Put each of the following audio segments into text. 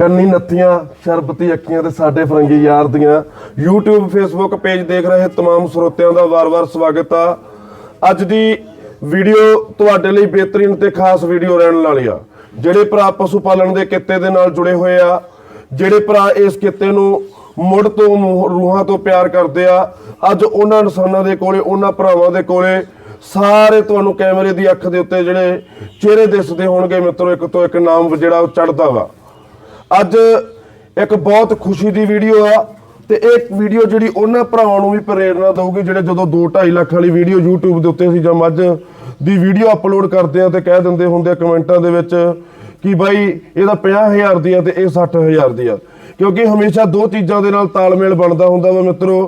ਕੰਨੀ ਨੱਤੀਆਂ, ਸ਼ਰਬਤੀ ਅੱਖੀਆਂ ਤੇ ਸਾਡੇ ਫਰੰਗੀ ਯਾਰ ਦੀਆਂ। YouTube, Facebook ਪੇਜ ਦੇਖ ਰਹੇ ਤਮਾਮ ਸਰੋਤਿਆਂ ਦਾ ਵਾਰ-ਵਾਰ ਸਵਾਗਤ ਆ। ਅੱਜ ਦੀ ਵੀਡੀਓ ਤੁਹਾਡੇ ਲਈ ਬਿਹਤਰੀਨ ਤੇ ਖਾਸ ਵੀਡੀਓ ਰਹਿਣ ਵਾਲੀ ਆ। ਜਿਹੜੇ ਭਰਾ ਪਸ਼ੂ ਪਾਲਣ ਦੇ ਕਿੱਤੇ ਦੇ ਨਾਲ ਜੁੜੇ ਹੋਏ ਆ, ਜਿਹੜੇ ਭਰਾ ਇਸ ਕਿੱਤੇ ਨੂੰ ਮੁੜ ਤੋਂ ਰੂਹਾਂ ਤੋਂ ਪਿਆਰ ਕਰਦੇ ਆ, ਅੱਜ ਉਹਨਾਂ ਇਨਸਾਨਾਂ ਦੇ ਕੋਲੇ, ਉਹਨਾਂ ਭਰਾਵਾਂ ਦੇ ਕੋਲੇ ਸਾਰੇ ਤੁਹਾਨੂੰ ਕੈਮਰੇ ਦੀ ਅੱਖ ਦੇ ਉੱਤੇ ਜਿਹੜੇ ਚਿਹਰੇ ਦਿਸਦੇ ਹੋਣਗੇ, ਮਿੱਤਰੋ, ਇੱਕ ਤੋਂ ਇੱਕ ਨਾਮ ਜਿਹੜਾ ਉਹ ਚੜਦਾ ਵਾ। ਅੱਜ ਇੱਕ ਬਹੁਤ ਖੁਸ਼ੀ ਦੀ ਵੀਡੀਓ ਆ ਤੇ ਇਹ ਵੀਡੀਓ ਜਿਹੜੀ ਉਹਨਾਂ ਭਰਾਵਾਂ ਨੂੰ ਵੀ ਪ੍ਰੇਰਣਾ ਦਊਗੀ, ਜਿਹੜੇ ਜਦੋਂ 2.5 ਲੱਖ ਵਾਲੀ ਵੀਡੀਓ YouTube ਦੇ ਉੱਤੇ ਅਸੀਂ ਜਾਂ ਮੱਝ ਦੀ ਵੀਡੀਓ ਅਪਲੋਡ ਕਰਦੇ ਆ ਤੇ ਕਹਿ ਦਿੰਦੇ ਹੁੰਦੇ ਆ ਕਮੈਂਟਾਂ ਦੇ ਵਿੱਚ ਕਿ ਬਾਈ ਇਹਦਾ 50000 ਦੀ ਆ ਤੇ ਇਹ 60000 ਦੀ ਆ। ਕਿਉਂਕਿ ਹਮੇਸ਼ਾ ਦੋ ਚੀਜ਼ਾਂ ਦੇ ਨਾਲ ਤਾਲਮੇਲ ਬਣਦਾ ਹੁੰਦਾ ਵਾ ਮਿੱਤਰੋ,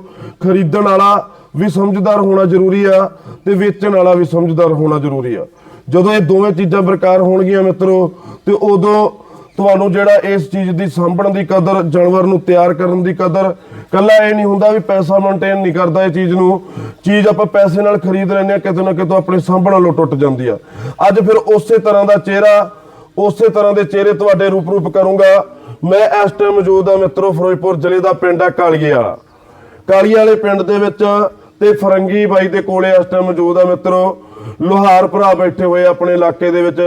ਖਰੀਦਣ ਵਾਲਾ ਵੀ ਸਮਝਦਾਰ ਹੋਣਾ ਜ਼ਰੂਰੀ ਆ ਤੇ ਵੇਚਣ ਵਾਲਾ ਵੀ ਸਮਝਦਾਰ ਹੋਣਾ ਜ਼ਰੂਰੀ ਆ। ਜਦੋਂ ਇਹ ਦੋਵੇਂ ਚੀਜ਼ਾਂ ਬਰਕਰਾਰ ਹੋਣਗੀਆਂ ਮਿੱਤਰੋ, ਤੇ ਉਦੋਂ ਤੁਹਾਨੂੰ ਜਿਹੜਾ ਇਸ ਚੀਜ਼ ਦੀ ਸਾਂਭਣ ਦੀ ਕਦਰ, ਜਾਨਵਰ ਨੂੰ ਤਿਆਰ ਕਰਨ ਦੀ ਕਦਰ, ਕੱਲਾ ਇਹ ਨਹੀਂ ਹੁੰਦਾ ਵੀ ਪੈਸਾ ਮੇਨਟੇਨ ਨਹੀਂ ਕਰਦਾ ਇਹ ਚੀਜ਼ ਨੂੰ। ਚੀਜ਼ ਆਪਾਂ ਪੈਸੇ ਨਾਲ ਖਰੀਦ ਲੈਂਦੇ ਆ ਕਿਤੇ ਨਾ ਕਿਤੇ ਆਪਣੇ ਸਾਂਭਣ ਨਾਲੋਂ ਟੁੱਟ ਜਾਂਦੀ ਆ। ਅੱਜ ਫਿਰ ਉਸੇ ਤਰ੍ਹਾਂ ਦਾ ਚਿਹਰਾ, ਉਸੇ ਤਰ੍ਹਾਂ ਦੇ ਚਿਹਰੇ ਤੁਹਾਡੇ ਰੂਪ ਰੂਪ ਕਰੂੰਗਾ। ਮੈਂ ਇਸ ਟਾਈਮ ਮੌਜੂਦ ਆ ਮਿੱਤਰੋ, ਫਿਰੋਜ਼ਪੁਰ ਜ਼ਿਲ੍ਹੇ ਦਾ ਪਿੰਡ ਆ ਕਾਲੀਏ ਵਾਲਾ। ਕਾਲੀਏ ਵਾਲੇ ਪਿੰਡ ਦੇ ਵਿੱਚ ਤੇ ਫਰੰਗੀ ਬਾਈ ਦੇ ਕੋਲੇ ਇਸ ਟਾਈਮ ਮੌਜੂਦ ਆ ਮਿੱਤਰੋ। ਲੋਹਾਰ ਭਰਾ ਬੈਠੇ ਹੋਏ ਆਪਣੇ ਇਲਾਕੇ ਦੇ ਵਿੱਚ।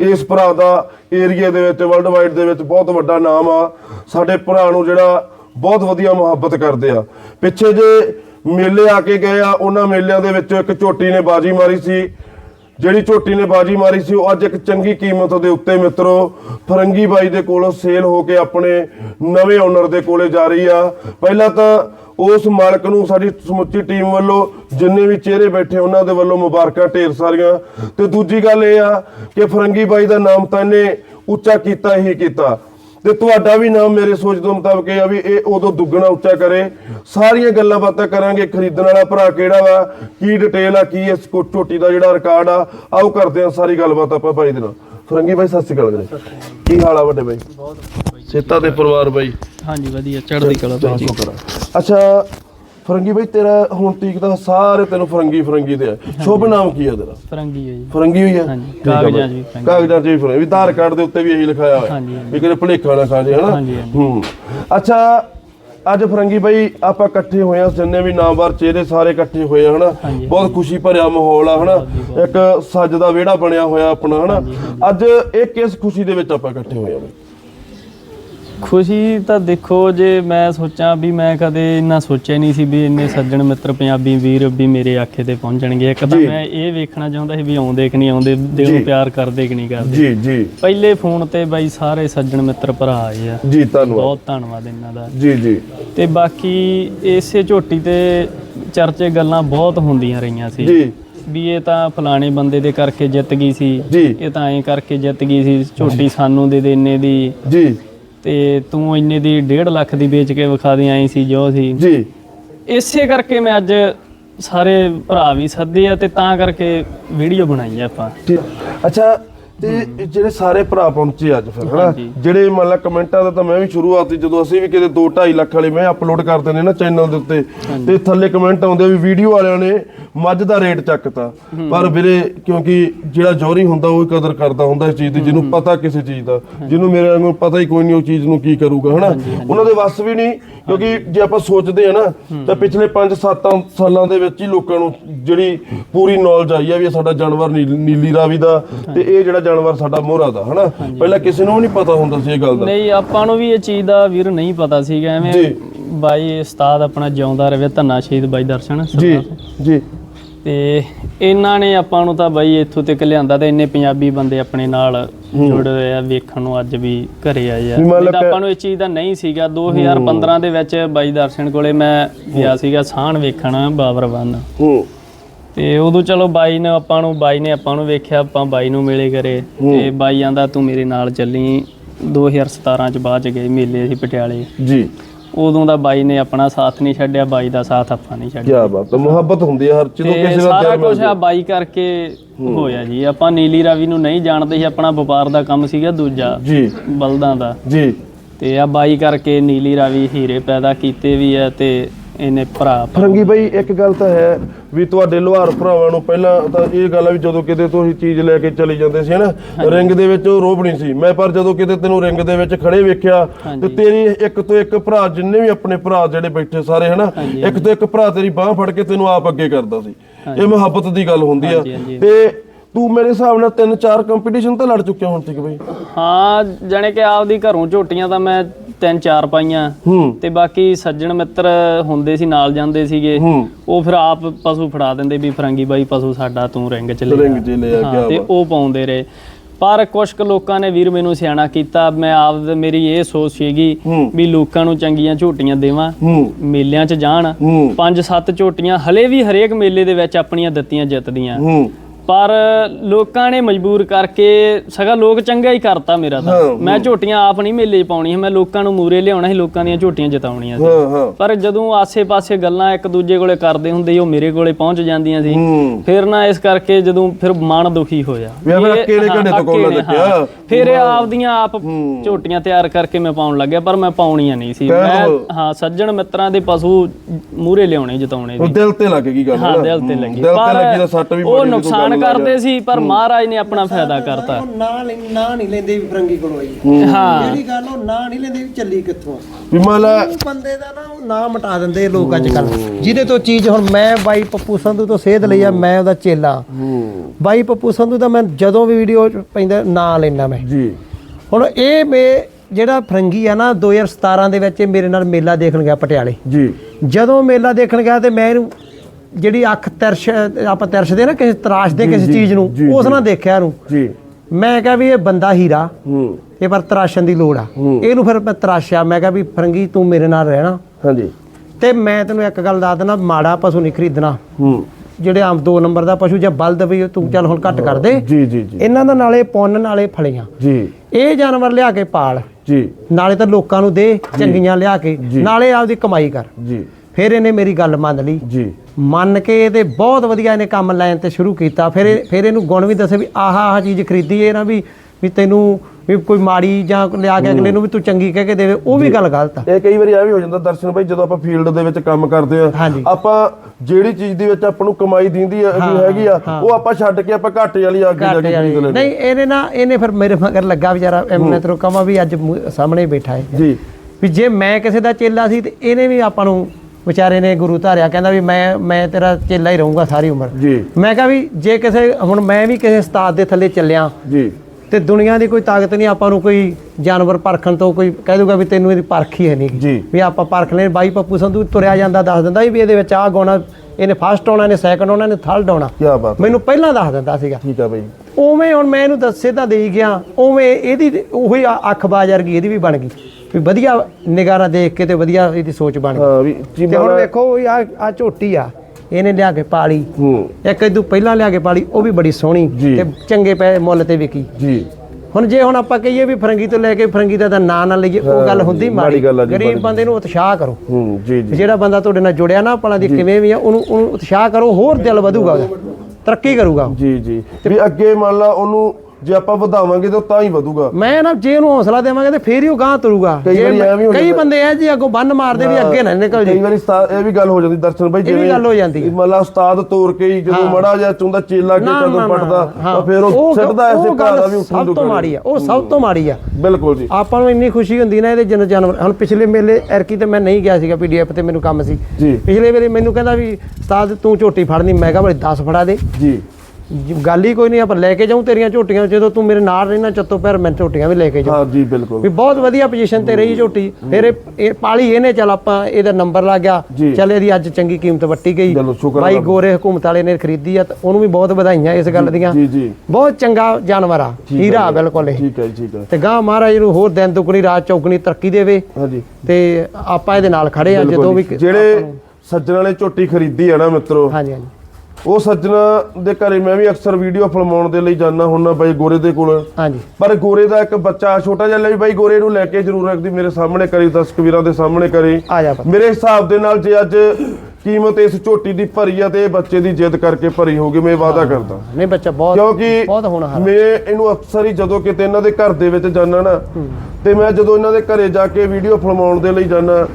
ਇਸ ਭਰਾ ਦਾ ਏਰੀਆ ਦੇ ਵਿੱਚ ਵਰਲਡ ਵਾਈਡ ਦੇ ਵਿੱਚ ਬਹੁਤ ਵੱਡਾ ਨਾਮ ਆ। ਸਾਡੇ ਭਰਾ ਨੂੰ ਜਿਹੜਾ ਬਹੁਤ ਵਧੀਆ ਮੁਹੱਬਤ ਕਰਦੇ ਆ। ਪਿੱਛੇ ਜੇ ਮੇਲੇ ਆ ਕੇ ਗਏ ਆ, ਉਹਨਾਂ ਮੇਲਿਆਂ ਦੇ ਵਿੱਚੋਂ ਇੱਕ ਝੋਟੀ ਨੇ ਬਾਜੀ ਮਾਰੀ ਸੀ। ਜਿਹੜੀ ਝੋਟੀ ਨੇ ਬਾਜੀ ਮਾਰੀ ਸੀ, ਉਹ ਅੱਜ ਇੱਕ ਚੰਗੀ ਕੀਮਤ ਦੇ ਉੱਤੇ ਮਿੱਤਰੋ ਫਰੰਗੀ ਬਾਈ ਦੇ ਕੋਲੋਂ ਸੇਲ ਹੋ ਕੇ ਆਪਣੇ ਨਵੇਂ ਓਨਰ ਦੇ ਕੋਲੇ ਜਾ ਰਹੀ ਆ। ਪਹਿਲਾਂ ਤਾਂ ਉਸ ਮਾਲਕ ਨੂੰ ਸਾਡੀ ਸਮੁੱਚੀ ਟੀਮ ਵੱਲੋਂ ਜਿੰਨੇ ਵੀ ਚਿਹਰੇ ਬੈਠੇ ਉਹਨਾਂ ਦੇ ਵੱਲੋਂ ਮੁਬਾਰਕਾਂ ਢੇਰ ਸਾਰੀਆਂ। ਤੇ ਦੂਜੀ ਗੱਲ ਇਹ ਆ ਕਿ ਫਰੰਗੀ ਬਾਈ ਦਾ ਨਾਮ ਤਾਂ ਇਹਨੇ ਉੱਚਾ ਕੀਤਾ ਹੀ ਕੀਤਾ। ਤੇ ਤੁਹਾਡਾ ਵੀ ਨਾਮ ਮੇਰੇ ਸੋਚ ਦੇ ਮੁਤਾਬਕ ਇਹ ਆ ਵੀ ਇਹ ਉਦੋਂ ਦੁੱਗਣਾ ਉੱਚਾ ਕਰੇ। ਸਾਰੀਆਂ ਗੱਲਾਂ ਬਾਤਾਂ ਕਰਾਂਗੇ, ਖਰੀਦਣ ਵਾਲਾ ਭਰਾ ਕਿਹੜਾ ਵਾ, ਕੀ ਡਿਟੇਲ ਆ, ਕੀ ਇਸ ਕੋ ਝੋਟੀ ਦਾ ਜਿਹੜਾ ਰਿਕਾਰਡ ਆ, ਆਓ ਕਰਦੇ ਆ ਸਾਰੀ ਗੱਲਬਾਤ ਆਪਾਂ ਭਾਈ ਦੇ ਨਾਲ। ਫਰੰਗੀ ਭਾਈ ਸਤਿ ਸ਼੍ਰੀ ਅਕਾਲ ਵੀਰੇ। ਕੀ ਹਾਲ ਆ ਵੱਡੇ ਭਾਈ ਸੇਤਾ ਦੇ ਪਰਿਵਾਰ ਬਾਈ। ਹਾਂਜੀ ਵਧੀਆ ਚੜ੍ਹਦੀ ਕਲਾ ਬਾਈ ਜੀ। ਅੱਛਾ ਫਰੰਗੀ ਭਾਈ ਤੇਰਾ ਹੁਣ ਤੀਕ ਦਾ ਸਾਰੇ ਤੈਨੂੰ ਫਰੰਗੀ ਫਰੰਗੀ ਦੇ ਆ। ਸ਼ੁਭ ਨਾਮ ਕੀ ਆ ਤੇਰਾ? ਫਰੰਗੀ ਹੈ ਜੀ। ਫਰੰਗੀ ਹੋਈ ਆ? ਹਾਂਜੀ, ਬਾਈ। ਕਾਗਜ਼ਾਂ ਫਰੰਗੀ। ਕਾਗਜ਼ਾਂ ਵੀ ਫਰੰਗੀ। ਵੀ ਆਧਾਰ ਕਾਰਡ ਦੇ ਉੱਤੇ ਵੀ ਇਹੀ ਲਿਖਾਇਆ ਹੋਇਆ। ਵੀ ਕਿਤੇ ਭੁਲੇਖਾ ਨਾ ਖਾ ਜੇ ਹਨਾ। ਹੂੰ। ਅੱਛਾ ਅੱਜ ਫਰੰਗੀ ਬਾਈ ਆਪਾਂ ਇਕੱਠੇ ਹੋਏ ਆ ਜਿੰਨੇ ਵੀ ਨਾਮਵਰ ਚਿਹਰੇ ਸਾਰੇ ਇਕੱਠੇ ਹੋਏ ਆ ਹਨਾ। ਬਹੁਤ ਖੁਸ਼ੀ ਭਰਿਆ ਮਾਹੌਲ ਆ ਹਨਾ? ਇੱਕ ਸੱਜ ਦਾ ਵਿਹੜਾ ਬਣਿਆ ਹੋਇਆ ਆਪਣਾ ਹਨਾ? ਅੱਜ ਇਹ ਕਿਸ ਖੁਸ਼ੀ ਦੇ ਵਿੱਚ ਆਪਾਂ ਇਕੱਠੇ ਹੋਏ ਆ ਬਾਈ? ਖੁਸ਼ੀ ਤਾਂ ਦੇਖੋ ਜੇ ਮੈਂ ਸੋਚਾਂ ਵੀ ਮੈਂ ਕਦੇ ਇੰਨਾ ਸੋਚਿਆ ਨਹੀਂ ਸੀ ਵੀ ਇੰਨੇ ਸੱਜਣ ਮਿੱਤਰ ਪੰਜਾਬੀ ਵੀਰ ਵੀ ਮੇਰੇ ਆਖੇ ਤੇ ਪਹੁੰਚਣਗੇ। ਇੱਕ ਤਾਂ ਜੀ। ਮੈਂ ਇਹ ਵੇਖਣਾ ਚਾਹੁੰਦਾ ਸੀ ਵੀ ਆਉਂਦੇ ਕਿ ਨਹੀਂ ਆਉਂਦੇ ਦਿਲੋਂ ਜੀ। ਪਿਆਰ ਕਰਦੇ ਕਿ ਨਹੀਂ ਕਰਦੇ। ਜੀ ਜੀ। ਪਹਿਲੇ ਫੋਨ ਤੇ ਬਾਈ ਸਾਰੇ ਸੱਜਣ ਮਿੱਤਰ ਭਰਾ ਆਏ ਆ। ਜੀ ਧੰਨਵਾਦ। ਬਹੁਤ ਧੰਨਵਾਦ ਇਹਨਾਂ ਦਾ। ਜੀ ਜੀ। ਤੇ ਬਾਕੀ ਇਸੇ ਝੋਟੀ ਤੇ ਚਰਚੇ ਗੱਲਾਂ ਬਹੁਤ ਹੁੰਦੀਆਂ ਰਹੀਆਂ ਸੀ। ਜੀ। ਵੀ ਇਹ ਤਾਂ ਫਲਾਣੇ ਬੰਦੇ ਦੇ ਕਰਕੇ ਜਿੱਤ ਗਈ ਸੀ। ਜੀ। ਇਹ ਤਾਂ ਐਂ ਕਰਕੇ ਜਿੱਤ ਗਈ ਸੀ। ਝੋਟੀ ਸਾਨੂੰ ਦੇ ਦੇ ਇੰਨੇ ਦੀ। ਜੀ। ਤੇ ਤੂੰ ਇੰਨੇ ਦੀ 1.5 ਲੱਖ ਦੀ ਵੇਚ ਕੇ ਵਿਖਾ ਦੇ ਆਈ ਸੀ ਜੋ ਸੀ। ਜੀ। ਇਸੇ ਕਰਕੇ ਮੈਂ ਅੱਜ ਸਾਰੇ ਭਰਾ ਵੀ ਸੱਦੇ ਆ ਤੇ ਤਾਂ ਕਰਕੇ ਵੀਡੀਓ ਬਣਾਈ ਆ ਆਪਾਂ। ਅੱਛਾ ਤੇ ਇਹ ਜਿਹੜੇ ਸਾਰੇ ਭਰਾ ਪਹੁੰਚੇ ਅੱਜ ਫਿਰ ਹਨਾ। ਜਿਹੜੇ ਮੰਨ ਲਾ ਕਮੈਂਟਾਂ ਦਾ ਤਾਂ ਮੈਂ ਵੀ ਸ਼ੁਰੂਆਤ ਹੀ ਜਦੋਂ ਅਸੀਂ ਵੀ ਕਿਤੇ 2 2.5 ਲੱਖ ਵਾਲੇ ਮੈਂ ਅਪਲੋਡ ਕਰ ਦਿੰਦੇ ਨਾ ਚੈਨਲ ਦੇ ਉੱਤੇ ਤੇ ਥੱਲੇ ਕਮੈਂਟ ਆਉਂਦੇ ਵੀ ਵੀਡੀਓ ਵਾਲਿਆਂ ਨੇ ਮੱਝ ਦਾ ਰੇਟ ਚੱਕਤਾ। ਪਰ ਵੀਰੇ ਕਿਉਂਕਿ ਜਿਹੜਾ ਜੌਹਰੀ ਹੁੰਦਾ ਉਹ ਕਦਰ ਕਰਦਾ ਹੁੰਦਾ ਇਸ ਚੀਜ਼ ਦੀ ਜਿਹਨੂੰ ਪਤਾ ਕਿਸੇ ਚੀਜ਼ ਦਾ। ਜਿਹਨੂੰ ਮੇਰੇ ਵਾਂਗੂ ਪਤਾ ਹੀ ਕੋਈ ਨਹੀਂ ਉਹ ਚੀਜ਼ ਨੂੰ ਕੀ ਕਰੂਗਾ ਹਨਾ? ਉਹਨਾਂ ਦੇ ਵੱਸ ਵੀ ਨਹੀਂ ਕਿਉਂਕਿ ਜੇ ਆਪਾਂ ਸੋਚਦੇ ਆ ਨਾ ਤਾਂ ਪਿਛਲੇ 5-7 ਸਾਲਾਂ ਦੇ ਵਿੱਚ ਹੀ ਲੋਕਾਂ ਨੂੰ ਜਿਹੜੀ ਪੂਰੀ ਨੌਲੇਜ ਆਈ ਆ ਵੀ ਸਾਡਾ ਜਾਨਵਰ ਨੀਲ- ਨੀਲੀ ਰਾਵੀ ਦਾ ਤੇ ਇਹ ਜਿਹੜਾ ਜਾਨਵਰ ਸਾਡਾ ਮੋਹਰਾ ਦਾ ਹਨਾ? ਪਹਿਲਾਂ ਕਿਸੇ ਨੂੰ ਨਹੀਂ ਪਤਾ ਹੁੰਦਾ ਸੀ ਇਹ ਗੱਲ ਦਾ। ਨਹੀਂ ਆਪਾਂ ਨੂੰ ਵੀ ਇਹ ਚੀਜ਼ ਦਾ ਵੀਰ ਨਹੀਂ ਪਤਾ ਸੀਗਾ ਐਵੇਂ ਜੀ। ਬਾਈ ਉਸਤਾਦ ਆਪਣਾ ਜਿਉਂਦਾ ਰਵੇ ਧੰਨਾ ਸ਼ਹੀਦ ਬਾਈ ਦਰਸ਼ਨ ਜੀ ਸਰਦਾਰ। ਜੀ। ਤੇ ਇਹਨਾਂ ਨੇ ਆਪਾਂ ਨੂੰ ਤਾਂ ਬਾਈ ਇੱਥੋਂ ਤੱਕ ਲਿਆਂਦਾ ਤੇ ਇੰਨੇ ਪੰਜਾਬੀ ਬੰਦੇ ਆਪਣੇ ਨਾਲ ਜੁੜੇ ਹੋਏ ਆ ਵੇਖਣ ਨੂੰ ਅੱਜ ਵੀ ਘਰੇ ਆਏ ਆ। ਵੀ ਮੰਨ ਨਹੀਂ ਲਓ ਤਾਂ ਕਿ- ਆਪਾਂ ਨੂੰ ਇਹ ਚੀਜ਼ ਦਾ ਨਹੀਂ ਸੀਗਾ। 2015 ਦੇ ਵਿੱਚ ਬਾਈ ਦਰਸ਼ਨ ਕੋਲੇ ਮੈਂ ਗਿਆ ਸੀਗਾ ਸਾਹਣ ਵੇਖਣ ਬਾਬਰ ਬੰਨ। ਹੂੰ। ਤੇ ਉਦੋਂ ਚਲੋ ਬਾਈ ਨੇ ਆਪਾਂ ਨੂੰ ਬਾਈ ਨੇ ਆਪਾਂ ਨੂੰ ਵੇਖਿਆ ਆਪਾਂ ਬਾਈ ਨੂੰ ਮਿਲੇ ਕਰੇ ਤੇ ਬਾਈ ਆਂਦਾ ਤੂੰ ਮੇਰੇ ਨਾਲ ਚੱਲੀ। 2017 ਚ ਬਾਅਦ ਚ ਗਏ ਮੇਲੇ ਸੀ ਪਟਿਆਲੇ। ਜੀ। ਉਦੋਂ ਦਾ ਬਾਈ ਨੇ ਆਪਣਾ ਸਾਥ ਨਹੀਂ ਛੱਡਿਆ ਬਾਈ ਦਾ ਸਾਥ ਆਪਾਂ ਨਹੀਂ ਛੱਡਿਆ। ਕੀ ਬਾਤ ਹੈ ਮੁਹੱਬਤ ਹੁੰਦੀ ਹੈ ਹਰ ਚੀਜ਼ ਤੇ ਕਿਸੇ ਦਾ ਸਾਰਾ ਕੁਝ ਆ ਬਾਈ ਕਰਕੇ ਹੋਇਆ ਜੀ। ਆਪਾਂ ਨੀਲੀ ਰਾਵੀ ਨੂੰ ਨਹੀਂ ਜਾਣਦੇ ਸੀ ਆਪਣਾ ਵਪਾਰ ਦਾ ਕੰਮ ਸੀਗਾ ਦੂਜਾ ਜੀ। ਬਲਦਾਂ ਦਾ। ਜੀ। ਤੇ ਆ ਬਾਈ ਕਰਕੇ ਨੀਲੀ ਰਾਵੀ ਹੀਰੇ ਪੈਦਾ ਕੀਤੇ ਵੀ ਆ ਤੇ ਇਹਨੇ ਭਰਾ ਫਰੰਗੀ ਬਾਈ ਇੱਕ ਗੱਲ ਤਾਂ ਹੈ ਵੀ ਤੁਹਾਡੇ ਲੋਹਾਰ ਭਰਾਵਾਂ ਨੂੰ ਪਹਿਲਾਂ ਤਾਂ ਇਹ ਗੱਲ ਆ ਵੀ ਜਦੋਂ ਕਿਤੇ ਤੁਸੀਂ ਚੀਜ਼ ਲੈ ਕੇ ਚਲੇ ਜਾਂਦੇ ਸੀ ਨਾ ਰਿੰਗ ਦੇ ਵਿੱਚ ਉਹ ਰੋਬ ਨਹੀਂ ਸੀ। ਮੈਂ ਪਰ ਜਦੋਂ ਕਿਤੇ ਤੈਨੂੰ ਰਿੰਗ ਦੇ ਵਿੱਚ ਖੜੇ ਵੇਖਿਆ ਤੇ। ਤੇਰੀ ਇੱਕ ਤੋਂ ਇੱਕ ਭਰਾ ਜਿੰਨੇ ਵੀ ਆਪਣੇ ਭਰਾ ਜਿਹੜੇ ਬੈਠੇ ਸਾਰੇ ਹਨਾ? ਇੱਕ ਤੋਂ ਇੱਕ ਭਰਾ ਤੇਰੀ ਬਾਹ ਫੜ ਕੇ ਤੈਨੂੰ ਆਪ ਅੱਗੇ ਕਰਦਾ ਸੀ। ਇਹ ਮੁਹੱਬਤ ਦੀ ਗੱਲ ਹੁੰਦੀ ਆ। ਤੇ ਤੂੰ ਮੇਰੇ ਹਿਸਾਬ ਨਾਲ ਤਿੰਨ ਚਾਰ ਕੰਪੀਟੀਸ਼ਨ ਤਾਂ ਲੜ ਚੁੱਕਿਆ ਹੁਣ ਤੱਕ ਬਈ। ਹਾਂ ਜਾਣੇ ਕਿ ਆਪਦੀ ਘਰੋਂ ਝੋਟੀਆਂ ਤਾਂ ਮੈਂ ਤਿੰਨ ਚਾਰ ਪਾਈਆਂ। ਹੂੰ। ਤੇ ਬਾਕੀ ਸੱਜਣ ਮਿੱਤਰ ਹੁੰਦੇ ਸੀ ਨਾਲ ਜਾਂਦੇ ਸੀਗੇ। ਹੂੰ। ਉਹ ਫਿਰ ਆਪ ਪਸ਼ੂ ਫੜਾ ਦਿੰਦੇ ਵੀ ਫਰੰਗੀ ਬਾਈ ਪਸ਼ੂ ਸਾਡਾ ਤੂੰ ਰਿੰਗ ਚ ਲੈ ਰਿੰਗ 'ਚ ਲਿਆ ਹਾਂ, ਗਿਆ ਤੇ ਉਹ ਪਾਉਂਦੇ ਰਹੇ। ਪਰ ਕੁਝ ਕੁ ਲੋਕਾਂ ਨੇ ਵੀਰ ਮੈਨੂੰ ਸਿਆਣਾ ਕੀਤਾ ਮੈਂ ਆਪ ਮੇਰੀ ਇਹ ਸੋਚ ਸੀਗੀ ਹੂੰ। ਵੀ ਲੋਕਾਂ ਨੂੰ ਚੰਗੀਆਂ ਝੋਟੀਆਂ ਦੇਵਾਂ ਹੂੰ। ਮੇਲਿਆਂ 'ਚ ਜਾਣ। ਹੂੰ। ਪੰਜ ਸੱਤ ਝੋਟੀਆਂ ਹਲੇ ਵੀ ਹਰੇਕ ਮੇਲੇ ਦੇ ਵਿੱਚ ਆਪਣੀਆਂ ਦਿੱਤੀਆਂ ਜਿੱਤਦੀਆਂ। ਹੂੰ। ਪਰ ਲੋਕਾਂ ਨੇ ਮਜਬੂਰ ਕਰਕੇ ਸਗਾ ਲੋਕ ਚੰਗਾ ਹੀ ਕਰਤਾ ਮੇਰਾ ਤਾਂ। ਹਾਂ, ਮੈਂ ਝੋਟੀਆਂ ਆਪ ਨਹੀਂ ਮੇਲੇ 'ਚ ਪਾਉਣੀਆਂ ਮੈਂ ਲੋਕਾਂ ਨੂੰ ਮੂਰੇ ਲਿਆਉਣਾ ਸੀ ਲੋਕਾਂ ਦੀਆਂ ਝੋਟੀਆਂ ਜਿਤਾਉਣੀਆਂ ਸੀ। ਹਾਂ ਹਾਂ। ਪਰ ਜਦੋਂ ਆਸੇ-ਪਾਸੇ ਗੱਲਾਂ ਇੱਕ ਦੂਜੇ ਕੋਲੇ ਕਰਦੇ ਹੁੰਦੇ ਸੀ, ਉਹ ਮੇਰੇ ਕੋਲੇ ਪਹੁੰਚ ਜਾਂਦੀਆਂ ਸੀ। ਹੂੰ। ਫਿਰ ਨਾ ਇਸ ਕਰਕੇ ਜਦੋਂ ਫਿਰ ਮਨ ਦੁਖੀ ਹੋਇਆ। ਵੀ ਫਿਰ ਇਹ- ਤੋਂ ਕੋਲਾ। ਹਾਂ। ਫਿਰ ਆਪਦੀਆਂ ਆਪ ਝੋਟੀਆਂ ਤਿਆਰ ਕਰਕੇ ਮੈਂ ਪਾਉਣ ਲੱਗਿਆ ਪਰ ਮੈਂ ਪਾਉਣੀਆਂ ਨਹੀਂ ਸੀ। ਮੈਂ। ਹਾਂ ਸੱਜਣ ਮਿੱਤਰਾਂ ਦੇ ਪਸ਼ੂ ਮੂਰੇ ਲਿਆਉਣੇ ਜਿਤਾਉਣੇ ਉਹ ਸੀ। ਦਿਲ ਤੇ ਲੱਗ ਗਈ ਗੱਲ। ਹਾਂ। ਦਿਲ ਤੇ ਲੱਗੀ। ਦਿਲ ਤੇ ਲੱਗੀ ਤਾਂ ਸੱਟ ਵੀ ਉਹ ਬੜੀ ਨੁਕਸਾਨ ਲੱਗ ਕਰਦੇ ਸੀ ਪਰ ਮਹਾਰਾਜ ਨੇ ਆਪਣਾ ਫਾਇਦਾ ਕਰਤਾ। ਉਹ ਨਾਂ ਨਹੀਂ ਨਾਂ ਨਹੀਂ ਲੈਂਦੇ ਵੀ ਫਰੰਗੀ ਕੋਲੋਂ ਆਈ ਹਾਂ। ਜਿਹੜੀ ਗੱਲ ਉਹ ਨਾਂ ਨਹੀਂ ਲੈਂਦੇ ਵੀ ਚੱਲੀ ਕਿੱਥੋਂ ਵੀ ਮੰਨ ਲਾ ਉਹ ਬੰਦੇ ਦਾ ਨਾ ਉਹ ਨਾਂ ਮਟਾ ਦਿੰਦੇ ਲੋਕ ਅੱਜ ਕੱਲ ਜਿਹਦੇ ਤੋਂ ਚੀਜ਼ ਹੁਣ ਮੈਂ ਬਾਈ ਪੱਪੂ ਸੰਧੂ ਤੋਂ ਸੇਧ ਲਈ ਆ ਮੈਂ ਉਹਦਾ ਚੇਲਾ। ਹੂੰ। ਬਾਈ ਪੱਪੂ ਸੰਧੂ ਦਾ ਮੈਂ ਜਦੋਂ ਵੀ ਵੀਡੀਓ ਪੈਂਦਾ ਨਾਂ ਲੈਣਾ ਮੈਂ। ਜੀ। ਹੁਣ ਇਹ ਮੇ ਜਿਹੜਾ ਫਰੰਗੀ ਆ ਨਾ 2017 ਦੇ ਵਿੱਚ ਇਹ ਮੇਰੇ ਨਾਲ ਮੇਲਾ ਦੇਖਣ ਗਿਆ ਪਟਿਆਲੇ। ਜੀ। ਜਦੋਂ ਮੇਲਾ ਦੇਖਣ ਗਿਆ ਤੇ ਮੈਂ ਇਹਨੂੰ ਜਿਹੜੀ ਅੱਖ ਤਰਸ਼ ਆਪਾਂ ਤਰਸ਼ਦੇ ਨਾ ਕਿਸੇ ਤਰਾਸ਼ਦੇ ਕਿਸੇ ਚੀਜ਼ ਨੂੰ ਉਸ ਨਾਲ ਦੇਖਿਆ ਇਹਨੂੰ। ਜੀ। ਮੈਂ ਕਿਹਾ ਵੀ ਇਹ ਬੰਦਾ ਹੀਰਾ ਹੂੰ। ਇਹ ਪਰ ਤਰਾਸ਼ਣ ਦੀ ਲੋੜ ਆ। ਇਹਨੂੰ ਫਿਰ ਮੈਂ ਤਰਾਸ਼ਿਆ ਮੈਂ ਕਿਹਾ ਵੀ ਫਰੰਗੀ ਤੂੰ ਮੇਰੇ ਨਾਲ ਰਹਿਣਾ। ਹਾਂਜੀ। ਤੇ ਮੈਂ ਤੈਨੂੰ ਇੱਕ ਗੱਲ ਦੱਸ ਦਿੰਦਾ ਮਾੜਾ ਪਸ਼ੂ ਨਹੀਂ ਖਰੀਦਣਾ। ਹੂੰ। ਜਿਹੜੇ ਆਮ ਦੋ ਨੰਬਰ ਦਾ ਪਸ਼ੂ ਜਾਂ ਬਲਦ ਵੀ ਤੂੰ ਚੱਲ ਹੁਣ ਘੱਟ ਕਰ ਦੇ ਜੀ ਜੀ ਜੀ। ਇਹਨਾਂ ਦਾ ਨਾਲੇ ਪੁੰਨ ਨਾਲੇ ਫਲੀਆਂ। ਜੀ। ਇਹ ਜਾਨਵਰ ਲਿਆ ਕੇ ਪਾਲ। ਜੀ। ਨਾਲੇ ਤਾਂ ਲੋਕਾਂ ਨੂੰ ਦੇ ਚੰਗੀਆਂ ਲਿਆ ਕੇ। ਨਾਲੇ ਆਪਦੀ ਕਮਾਈ ਕਰ। ਜੀ। ਫਿਰ ਇਹਨੇ ਮੇਰੀ ਗੱਲ ਮੰਨ ਲਈ। ਜੀ। ਮੰਨ ਕੇ ਤੇ ਬਹੁਤ ਵਧੀਆ ਇਹਨੇ ਕੰਮ ਲੈਣ ਤੇ ਸ਼ੁਰੂ ਕੀਤਾ। ਫਿਰ ਇਹ- ਫਿਰ ਇਹਨੂੰ ਗੁਣ ਵੀ ਦੱਸੇ ਵੀ ਆਹ ਆਹ ਚੀਜ਼ ਖਰੀਦੀ ਇਹ ਨਾ ਵੀ ਵੀ ਤੈਨੂੰ ਵੀ ਕੋਈ ਮਾੜੀ ਜਾਂ ਲਿਆ ਕੇ ਅਗਲੇ ਨੂੰ ਵੀ ਤੂੰ ਚੰਗੀ ਕਹਿ ਕੇ ਦੇਵੇ ਉਹ ਵੀ ਗੱਲ ਗਲਤ ਆ। ਇਹ ਕਈ ਵਾਰੀ ਇਹ ਵੀ ਹੋ ਜਾਂਦਾ ਦਰਸ਼ਨ ਭਾਈ ਜਦੋਂ ਆਪਾਂ ਫੀਲਡ ਦੇ ਵਿੱਚ ਕੰਮ ਕਰਦੇ ਆ ਹਾਂਜੀ। ਆਪਾਂ ਜਿਹੜੀ ਚੀਜ਼ ਦੇ ਵਿੱਚ ਆਪਾਂ ਨੂੰ ਕਮਾਈ ਦਿੰਦੀ ਆ ਵੀ ਹੈਗੀ ਆ ਉਹ ਆਪਾਂ ਛੱਡ ਕੇ ਆਪਾਂ ਘਾਟੇ ਵਾਲੀ ਅੱਗੇ ਜਾ ਕੇ ਖਰੀਦ ਲੈਂਦੇ ਨਹੀਂ ਇਹਨੇ ਨਾ ਇਹਨੇ ਫਿਰ ਮੇਰੇ ਮਗਰ ਲੱਗਾ ਵਿਚਾਰਾ ਇਹ ਮੈਂ ਤੈਨੂੰ ਕਹਾਂ ਵੀ ਅੱਜ ਮੂੰਹ- ਸਾਹਮਣੇ ਬੈਠਾ ਹੈ। ਜੀ। ਵੀ ਜੇ ਮੈਂ ਕਿਸੇ ਦਾ ਚੇਲਾ ਸੀ ਤੇ ਇਹਨੇ ਵੀ ਆਪਾਂ ਨੂੰ ਵਿਚਾਰੇ ਨੇ ਗੁਰੂ ਧਾਰਿਆ ਕਹਿੰਦਾ ਵੀ ਮੈਂ ਮੈਂ ਤੇਰਾ ਚੇਲਾ ਹੀ ਰਹੂੰਗਾ ਸਾਰੀ ਉਮਰ। ਜੀ। ਮੈਂ ਕਿਹਾ ਵੀ ਜੇ ਕਿਸੇ ਹੁਣ ਮੈਂ ਵੀ ਕਿਸੇ ਉਸਤਾਦ ਦੇ ਥੱਲੇ ਚੱਲਿਆ ਜੀ। ਤੇ ਦੁਨੀਆ ਦੀ ਕੋਈ ਤਾਕਤ ਨਹੀਂ ਆਪਾਂ ਨੂੰ ਕੋਈ ਜਾਨਵਰ ਪਰਖਣ ਤੋਂ ਕੋਈ ਕਹਿ ਦੂਗਾ ਵੀ ਤੈਨੂੰ ਇਹਦੀ ਪਰਖ ਹੀ ਹੈ ਨਹੀਂ। ਜੀ। ਵੀ ਆਪਾਂ ਪਰਖ ਲੈ ਬਾਈ ਪੱਪੂ ਸੰਧੂ ਤੁਰਿਆ ਜਾਂਦਾ ਦੱਸ ਦਿੰਦਾ ਵੀ ਇਹਦੇ ਵਿੱਚ ਆਹ ਗਾਉਣਾ ਇਹਨੇ ਫਸਟ ਆਉਣਾ ਇਹਨੇ ਸੈਕੰਡ ਆਉਣਾ ਇਹਨੇ ਥਰਡ ਆਉਣਾ। ਕੀ ਬਾਤ ਮੈਨੂੰ ਪਹਿਲਾਂ ਦੱਸ ਦਿੰਦਾ ਸੀਗਾ। ਠੀਕ ਆ ਬਾਈ। ਉਵੇਂ ਹੁਣ ਮੈਂ ਇਹਨੂੰ ਦੱਸੇ ਤਾਂ ਦੇਈ ਗਿਆ ਉਵੇਂ ਇਹਦੀ ਉਹੀ ਅੱਖ ਬਾਜ਼ ਵਰਗੀ ਇਹਦੀ ਵੀ ਬਣ ਗਈ। ਵੀ ਵਧੀਆ ਨਿਗਾਰਾ ਦੇਖ ਕੇ ਤੇ ਵਧੀਆ ਇਹਦੀ ਸੋਚ ਬਣ ਗਈ। ਹਾਂ ਵੀ ਤੇ ਹੁਣ ਵੇਖੋ ਆ ਆ ਝੋਟੀ ਆ ਇਹਨੇ ਲਿਆ ਕੇ ਪਾਲੀ। ਹੂੰ। ਇੱਕ ਇਦੋਂ ਪਹਿਲਾਂ ਲਿਆ ਕੇ ਪਾਲੀ ਉਹ ਵੀ ਬੜੀ ਸੋਹਣੀ ਜੀ। ਤੇ ਚੰਗੇ ਪੈ ਮੁੱਲ ਤੇ ਵਿਕੀ। ਜੀ। ਹੁਣ ਜੇ ਹੁਣ ਆਪਾਂ ਕਹੀਏ ਵੀ ਫਰੰਗੀ ਤੋਂ ਲੈ ਕੇ ਫਰੰਗੀ ਦਾ ਤਾਂ ਨਾਂ ਨਾ ਲਈਏ ਉਹ ਗੱਲ ਹੁੰਦੀ ਮਾੜੀ। ਮਾੜੀ ਗੱਲ ਆ ਜੀ, ਗਰੀਬ ਮਾੜੀ। ਬੰਦੇ ਨੂੰ ਉਤਸ਼ਾਹ ਕਰੋ। ਹੂੰ ਜੀ ਜੀ। ਜਿਹੜਾ ਬੰਦਾ ਤੁਹਾਡੇ ਨਾਲ ਜੁੜਿਆ ਨਾ ਆਪਣਾ ਦੀ ਕਿਵੇਂ ਵੀ ਆ ਉਹਨੂੰ ਉਹਨੂੰ ਉਤਸ਼ਾਹ ਕਰੋ ਹੋਰ ਦਿਲ ਵਧੂਗਾ ਉਹਦਾ। ਤਰੱਕੀ ਕਰੂਗਾ ਉਹ। ਜੀ ਜੀ। ਵੀ ਅੱਗੇ ਮੰਨ ਲਾ ਉਹਨੂੰ ਜੇ ਆਪਾਂ ਵਧਾਵਾਂਗੇ ਤਾਂ ਤਾਂ ਹੀ ਵਧੂਗਾ। ਮੈਂ ਨਾ ਜੇ ਉਹਨੂੰ ਹੌਸਲਾ ਦੇਵਾਂਗੇ ਤੇ ਫੇਰ ਹੀ ਉਹ ਗਾਂ ਤੁਰੂਗਾ। ਕਈ ਜੇ ਵਾਰੀ ਮੈਂ- ਐਵੇਂ ਹੋ ਕਈ ਜਾਂਦਾ। ਬੰਦੇ ਐ ਜੀ ਅੱਗੋਂ ਬੰਨ ਮਾਰਦੇ ਵੀ ਅੱਗੇ ਨਾ ਨਿਕਲ ਕਈ ਜੀ ਵਾਰੀ ਉਸਤਾਦ ਇਹ ਵੀ ਗੱਲ ਹੋ ਜਾਂਦੀ ਦਰਸ਼ਨ ਭਾਈ ਇਹ ਵੀ ਗੱਲ ਹੋ ਜਾਂਦੀ ਹੈ। ਲਾ ਉਸਤਾਦ ਤੋਰ ਕੇ ਹੀ ਜਦੋਂ ਮੜਾ ਜਾ ਚੁੰਦਾ ਚੇਲਾ ਕੇ ਨਾ, ਕਦੋਂ ਨਾ, ਪਟਦਾ ਹਾਂ। ਤਾਂ ਫਿਰ ਉਹ ਸਿੱਧਦਾ ਐਸੇ ਉਹ ਦਾ ਵੀ ਉੱਠਣ ਸਭ ਤੋਂ ਮਾੜੀ ਆ ਉਹ ਸਭ ਤੋਂ ਮਾੜੀ ਆ। ਬਿਲਕੁਲ ਜੀ। ਆਪਾਂ ਨੂੰ ਇੰਨੀ ਖੁਸ਼ੀ ਹੁੰਦੀ ਨਾ ਇਹਦੇ ਜਨ ਜਾਨਵਰ ਹੁਣ ਪਿਛਲੇ ਮੇਲੇ ਐਰਕੀ ਤੇ ਮੈਂ ਨਹੀਂ ਗਿਆ ਸੀਗਾ ਪੀਡੀਐਫ ਤੇ ਮੈਨੂੰ ਕੰਮ ਸੀ। ਜੀ। ਪਿਛਲੇ ਵੇਲੇ ਮੈਨੂੰ ਕਹਿੰਦਾ ਵੀ ਉਸਤਾਦ ਤੂੰ ਝੋਟੀ ਫੜਨੀ। ਮੈਂ ਕਿਹਾ ਬੜੇ 10 ਫੜਾ ਦੇ। ਜ- ਗੱਲ ਹੀ ਕੋਈ ਨਹੀਂ ਆਪਾਂ ਲੈ ਕੇ ਜਾਉਂ ਤੇਰੀਆਂ ਝੋਟੀਆਂ ਜਦੋਂ ਤੂੰ ਮੇਰੇ ਨਾਲ ਰਹਿਣਾ ਚੱਤੋ ਪੈਰ ਮੈਂ ਝੋਟੀਆਂ ਵੀ ਲੈ ਕੇ ਜਾਉਂ ਹਾਂ ਜੀ ਬਿਲਕੁਲ। ਵੀ ਬਹੁਤ ਵਧੀਆ ਪੋਜੀਸ਼ਨ ਤੇ ਰਹੀ ਝੋਟੀ। ਫਿਰ ਇਹ- ਪਾਲੀ ਇਹਨੇ ਚੱਲ ਆਪਾਂ ਇਹਦਾ ਨੰਬਰ ਲੱਗ ਗਿਆ। ਚੱਲ ਇਹਦੀ ਅੱਜ ਚੰਗੀ ਕੀਮਤ ਵੱਟੀ ਗਈ। ਬਾਈ। ਗੋਰੇ ਹਕੂਮਤ ਵਾਲੇ ਨੇ ਖਰੀਦੀ ਆ ਤਾਂ ਉਹਨੂੰ ਵੀ ਬਹੁਤ ਵਧਾਈਆਂ ਇਸ ਗੱਲ ਦੀਆਂ। ਜੀ ਜੀ। ਬਹੁਤ ਚੰਗਾ ਜਾਨਵਰ ਆ ਹੀਰਾ। ਬਿਲਕੁਲ ਇਹ। ਠੀਕ ਹੈ ਠੀਕ ਹੈ ਤੇ ਗਾਂ ਮਹਾਰਾਜ ਨੂੰ ਹੋਰ ਦਿਨ ਦੁਗਣੀ ਰਾਤ ਚੌਗਣੀ ਤਰੱਕੀ ਦੇਵੇ। ਹਾਂਜੀ ਤੇ ਆਪਾਂ ਇਹਦੇ ਨਾਲ ਖੜੇ ਆ ਜਦੋਂ ਵੀ। ਜਿਹੜੇ ਸੱਜਣਾਂ ਨੇ ਝੋਟੀ ਖਰੀਦੀ ਆ ਨਾ ਮਿੱਤਰੋ ਹਾਂਜੀ ਹਾਂਜੀ। ਉਹ ਸੱਜਣਾ ਦੇ ਘਰੇ ਮੈਂ ਵੀ ਅਕਸਰ ਵੀਡੀਓ ਫਿਲਮਾਉਣ ਦੇ ਲਈ ਜਾਂਦਾ ਹੁੰਨਾ ਬਾਈ ਗੋਰੇ ਦੇ ਕੋਲ। ਹਾਂਜੀ। ਪਰ ਗੋਰੇ ਦਾ ਇੱਕ ਬੱਚਾ ਛੋਟਾ ਜਿਹਾ ਲੈ ਵੀ ਬਾਈ ਗੋਰੇ ਨੂੰ ਲੈ ਕੇ ਜ਼ਰੂਰ ਰੱਖਦੀ ਮੇਰੇ ਸਾਹਮਣੇ ਕਰੀ ਦਰਸ਼ਕ ਵੀਰਾਂ ਦੇ ਸਾਹਮਣੇ ਕਰੀ। ਆ ਜਾ ਪੁੱਤ। ਮੇਰੇ ਹਿਸਾਬ ਦੇ ਨਾਲ ਜੇ ਅੱਜ ਕੀਮਤ ਇਸ ਝੋਟੀ ਦੀ ਭਰੀ ਆ ਤੇ ਇਹ ਬੱਚੇ ਦੀ ਜਿੱਦ ਕਰਕੇ ਭਰੀ ਹੋਗੀ ਮੈਂ ਇਹ ਵਾਅਦਾ ਕਰਦਾ। ਨਹੀਂ ਬੱਚਾ ਬਹੁਤ ਕਿਉਂਕਿ ਬਹੁਤ ਹੋਣਹਾਰ ਮੈਂ ਇਹਨੂੰ ਅਕਸਰ ਹੀ ਜਦੋਂ ਕਿਤੇ ਇਹਨਾਂ ਦੇ ਘਰ ਦੇ ਵਿੱਚ ਜਾਣਾ ਨਾ ਤੇ ਮੈਂ ਜਦੋਂ ਇਹਨਾਂ ਦੇ ਘਰੇ ਜਾ ਕੇ ਵੀਡੀਓ ਫਿਲਮਾਉਣ ਦੇ ਲਈ ਜਾਣਾ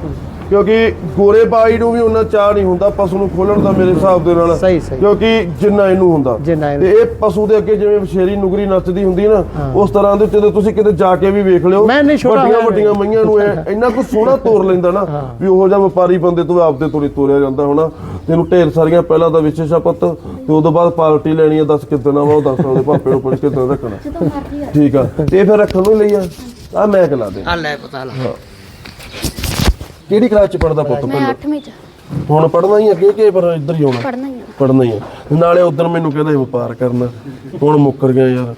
ਕਿਉਂਕਿ ਗੋਰੇ ਬਾਈ ਨੂੰ ਵੀ ਉਹਨਾਂ ਚਾਹ ਨਹੀਂ ਹੁੰਦਾ ਪਸ਼ੂ ਨੂੰ ਖੋਲਣ ਦਾ ਮੇਰੇ ਹਿਸਾਬ ਦੇ ਨਾਲ। ਸਹੀ, ਸਹੀ। ਕਿਉਂਕਿ ਜਿੰਨਾ ਇਹਨੂੰ ਹੁੰਦਾ। ਜਿੰਨਾ। ਤੇ ਇਹ ਪਸ਼ੂ ਦੇ ਅੱਗੇ ਜਿਵੇਂ ਵਿਸ਼ੇਰੀ ਨੁਗਰੀ ਨੱਚਦੀ ਹੁੰਦੀ ਹੈ। ਨਾ ਉਸ ਤਰ੍ਹਾਂ ਦੇ ਜਦੋਂ ਤੁਸੀਂ ਕਿਤੇ ਜਾ ਕੇ ਵੀ ਵੇਖ ਲਿਓ। ਵੱਡੀਆਂ ਵੱਡੀਆਂ ਮਈਆਂ ਨੂੰ ਇਹ ਇੰਨਾ ਕੁ ਸੋਹਣਾ ਤੋਰ ਲੈਂਦਾ ਨਾ ਵੀ ਉਹੋ ਜਿਹਾ ਵਪਾਰੀ ਬੰਦੇ ਤੋਂ ਆਪਦੇ ਤੋਰੀ ਤੋਰਿਆ ਜਾਂਦਾ ਹੋਣਾ। ਤੈਨੂੰ ਢੇਰ ਸਾਰੀਆਂ ਪਹਿਲਾਂ ਤਾਂ ਵਿਸ਼ੇਸ਼ਾ ਪੁੱਤ ਤੇ ਉਦੋਂ ਬਾਅਦ ਪਾਰਟੀ ਲੈਣੀ ਆ ਦੱਸ ਕਿੱਦਣ ਵਾ ਉਹ ਦੱਸ ਉਹਦੇ ਭਾਪੇ ਨੂੰ ਪੁੱਛ ਕੇ ਕਿੱਦਣ ਰੱਖਣਾ। ਠੀਕ ਆ ਤੇ ਇਹ ਫਿਰ ਰੱਖਣ ਨੂੰ ਲਈ ਆ। ਆ ਮੈਂ ਕਲਾ ਦੇ। ਆ ਲੈ ਪਤਾ ਲਾ। ਕਿਹੜੀ ਕਲਾਸ ਚ ਪੜਦਾ ਪੁੱਤ ਮੈਂ ਪਹਿਲਾਂ? 8ਵੀਂ ਚ। ਹੁਣ ਪੜਨਾ ਹੀ ਅੱਗੇ ਕਿ ਪਰ ਇੱਧਰ ਹੀ ਆਉਣਾ? ਪੜਨਾ ਹੀ ਆ। ਪੜਨਾ ਹੀ ਆ। ਨਾਲੇ ਉਧਰ ਮੈਨੂੰ ਕਹਿੰਦਾ ਸੀ ਵਪਾਰ ਕਰਨਾ। ਹੁਣ ਮੁੱਕਰ ਗਿਆ ਯਾਰ।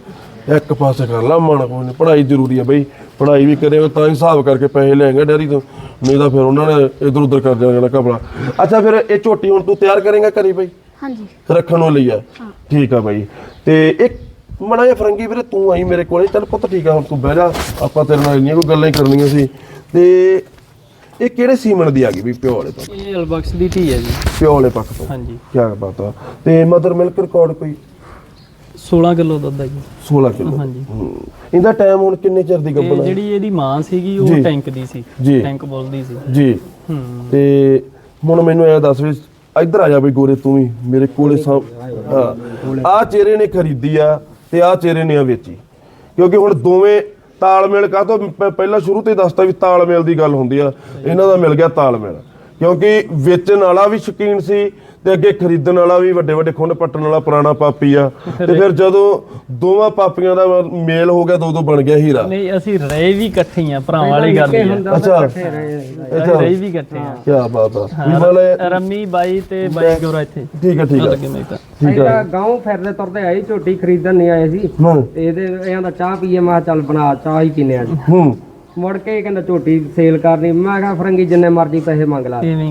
ਇੱਕ ਪਾਸੇ ਕਰ ਲਾ ਮਨ ਕੋਈ ਨਹੀਂ। ਪੜ੍ਹਾਈ ਜ਼ਰੂਰੀ ਆ ਬਈ। ਪੜ੍ਹਾਈ ਵੀ ਕਰੇ ਤਾਂ ਹੀ ਹਿਸਾਬ ਕਰਕੇ ਪੈਸੇ ਲੈਣਗੇ ਡੈਰੀ ਤੋਂ। ਨਹੀਂ ਤਾਂ ਫਿਰ ਉਹਨਾਂ ਨੇ ਇਧਰ ਉਧਰ ਕਰ ਜਾਣਾ ਕਪੜਾ ਅੱਛਾ ਫਿਰ ਇਹ ਝੋਟੀ ਹੁਣ ਤੂੰ ਤਿਆਰ ਕਰੇਗਾ ਕਰੀ ਬਈ? ਹਾਂਜੀ। ਰੱਖਣ ਨੂੰ ਲਈ ਆ ਠੀਕ ਆ ਬਾਈ। ਤੇ ਇੱਕ ਮੜਾ ਜਿਹਾ ਫਰੰਗੀ ਵੀਰੇ ਤੂੰ ਆਈ ਮੇਰੇ ਕੋਲੇ। ਚੱਲ ਪੁੱਤ ਠੀਕ ਆ ਹੁਣ ਤੂੰ ਬਹਿ ਜਾ। ਆਪਾਂ ਤੇਰੇ ਨਾਲ ਇੰਨੀਆਂ ਕੋਈ ਗੱਲਾਂ ਹੀ ਕਰਨੀਆਂ ਸੀ। ਤੇ ਇਹ ਕਿਹੜੇ ਸੀਮਨ ਦੀ ਆ ਗਈ ਵੀ ਪਿਓ ਵਾਲੇ ਤੋਂ? ਇਹ ਅਲਬਕਸ ਦੀ ਧੀ ਹੈ ਜੀ। ਪਿਓ ਵਾਲੇ ਪੱਖ ਤੋਂ? ਹਾਂਜੀ। ਕੀ ਬਾਤ ਆ। ਤੇ ਮਦਰ ਮਿਲਕ ਰਿਕਾਰਡ ਕੋਈ? 16 ਕਿਲੋ ਦੁੱਧ ਹੈ ਜੀ। 16 ਕਿਲੋ? ਹਾਂਜੀ। ਇਹਦਾ ਟਾਈਮ ਹੁਣ ਕਿੰਨੇ ਚਿਰ ਦੀ ਤੇ ਗੱਭਣ ਹੈ? ਜਿਹੜੀ ਇਹਦੀ ਮਾਂ ਸੀਗੀ ਜੀ। ਉਹ ਟੈਂਕ ਦੀ ਸੀ। ਜੀ। ਟੈਂਕ ਬੋਲਦੀ ਸੀ। ਜੀ। ਹੂੰ। ਤੇ ਹੁਣ ਮੈਨੂੰ ਐ ਦੱਸ ਵੀ ਇੱਧਰ ਆ ਜਾ ਬਈ ਗੋਰੇ ਤੂੰ ਵੀ ਮੇਰੇ ਕੋਲੇ ਸਾਂ ਹਾਂ। ਆ ਚਿਹਰੇ ਨੇ ਖਰੀਦੀ ਆ ਤੇ ਆ ਚਿਹਰੇ ਨੇ ਆ ਵੇਚੀ। ਕਿਉਂਕਿ ਹੁਣ ਦੋਵੇਂ ਤਾਲਮੇਲ ਕਾ ਤੋਂ? ਪਹਿਲਾਂ ਸ਼ੁਰੂ ਤੋਂ ਹੀ ਦੱਸਤਾ ਵੀ ਤਾਲਮੇਲ ਦੀ ਗੱਲ ਹੁੰਦੀ ਆ। ਇਹਨਾਂ ਦਾ ਮਿਲ ਗਿਆ ਤਾਲਮੇਲ। ਕਿਉਂਕਿ ਵੇਚਣ ਵਾਲਾ ਵੀ ਸ਼ਕੀਨ ਸੀ ਤੇ ਅੱਗੇ ਖਰੀਦਣ ਵਾਲਾ ਵੀ ਵੱਡੇ ਵੱਡੇ ਖੁੰਡ ਪੱਟਣ ਵਾਲਾ ਪੁਰਾਣਾ ਪਾਪੀ ਆ। ਤੇ ਫਿਰ ਜਦੋਂ ਦੋਵਾਂ ਪਾਪੀਆਂ ਦਾ ਮੇਲ ਹੋ ਗਿਆ ਦੋ ਦੋ ਬਣ ਗਿਆ ਹੀਰਾ। ਨਹੀਂ ਅਸੀਂ ਰਹੇ ਵੀ ਇਕੱਠੇ ਆ ਭਰਾਵਾਂ ਵਾਲੀ ਗੱਲ ਹੀ ਆ। ਅੱਛਾ। ਰਹੇ ਵੀ ਇਕੱਠੇ ਆ। ਕੀ ਬਾਤ ਆ। ਵੀ ਰੰਮੀ ਬਾਈ ਤੇ ਬਾਈ ਗੋਰਾ ਇੱਥੇ। ਠੀਕ ਆ ਠੀਕ ਆ। ਠੀਕ ਆ। ਇਹਦਾ ਗਾਉਂ ਫਿਰਦੇ ਤੁਰਦੇ ਆਏ ਝੋਟੀ ਖਰੀਦਣ ਨਹੀਂ ਆਏ ਸੀ। ਤੇ ਇਹਦੇ ਇਹਨਾਂ ਦਾ ਚਾਹ ਪੀਏ ਮੈਂ ਕਿਹਾ ਚੱਲ ਬਣਾ ਚਾਹ ਹੀ ਪੀਨੇ ਅੱਜ ਹੂੰ। ਮੁੜ ਕੇ ਇਹ ਕਹਿੰਦਾ ਝੋਟੀ ਸੇਲ ਕਰਨੀ। ਮੈਂ ਕਿਹਾ ਫਰੰਗੀ ਜਿੰਨੇ ਮਰਜ਼ੀ ਪੈਸੇ ਮੰਗ ਲਾ। ਹੀ।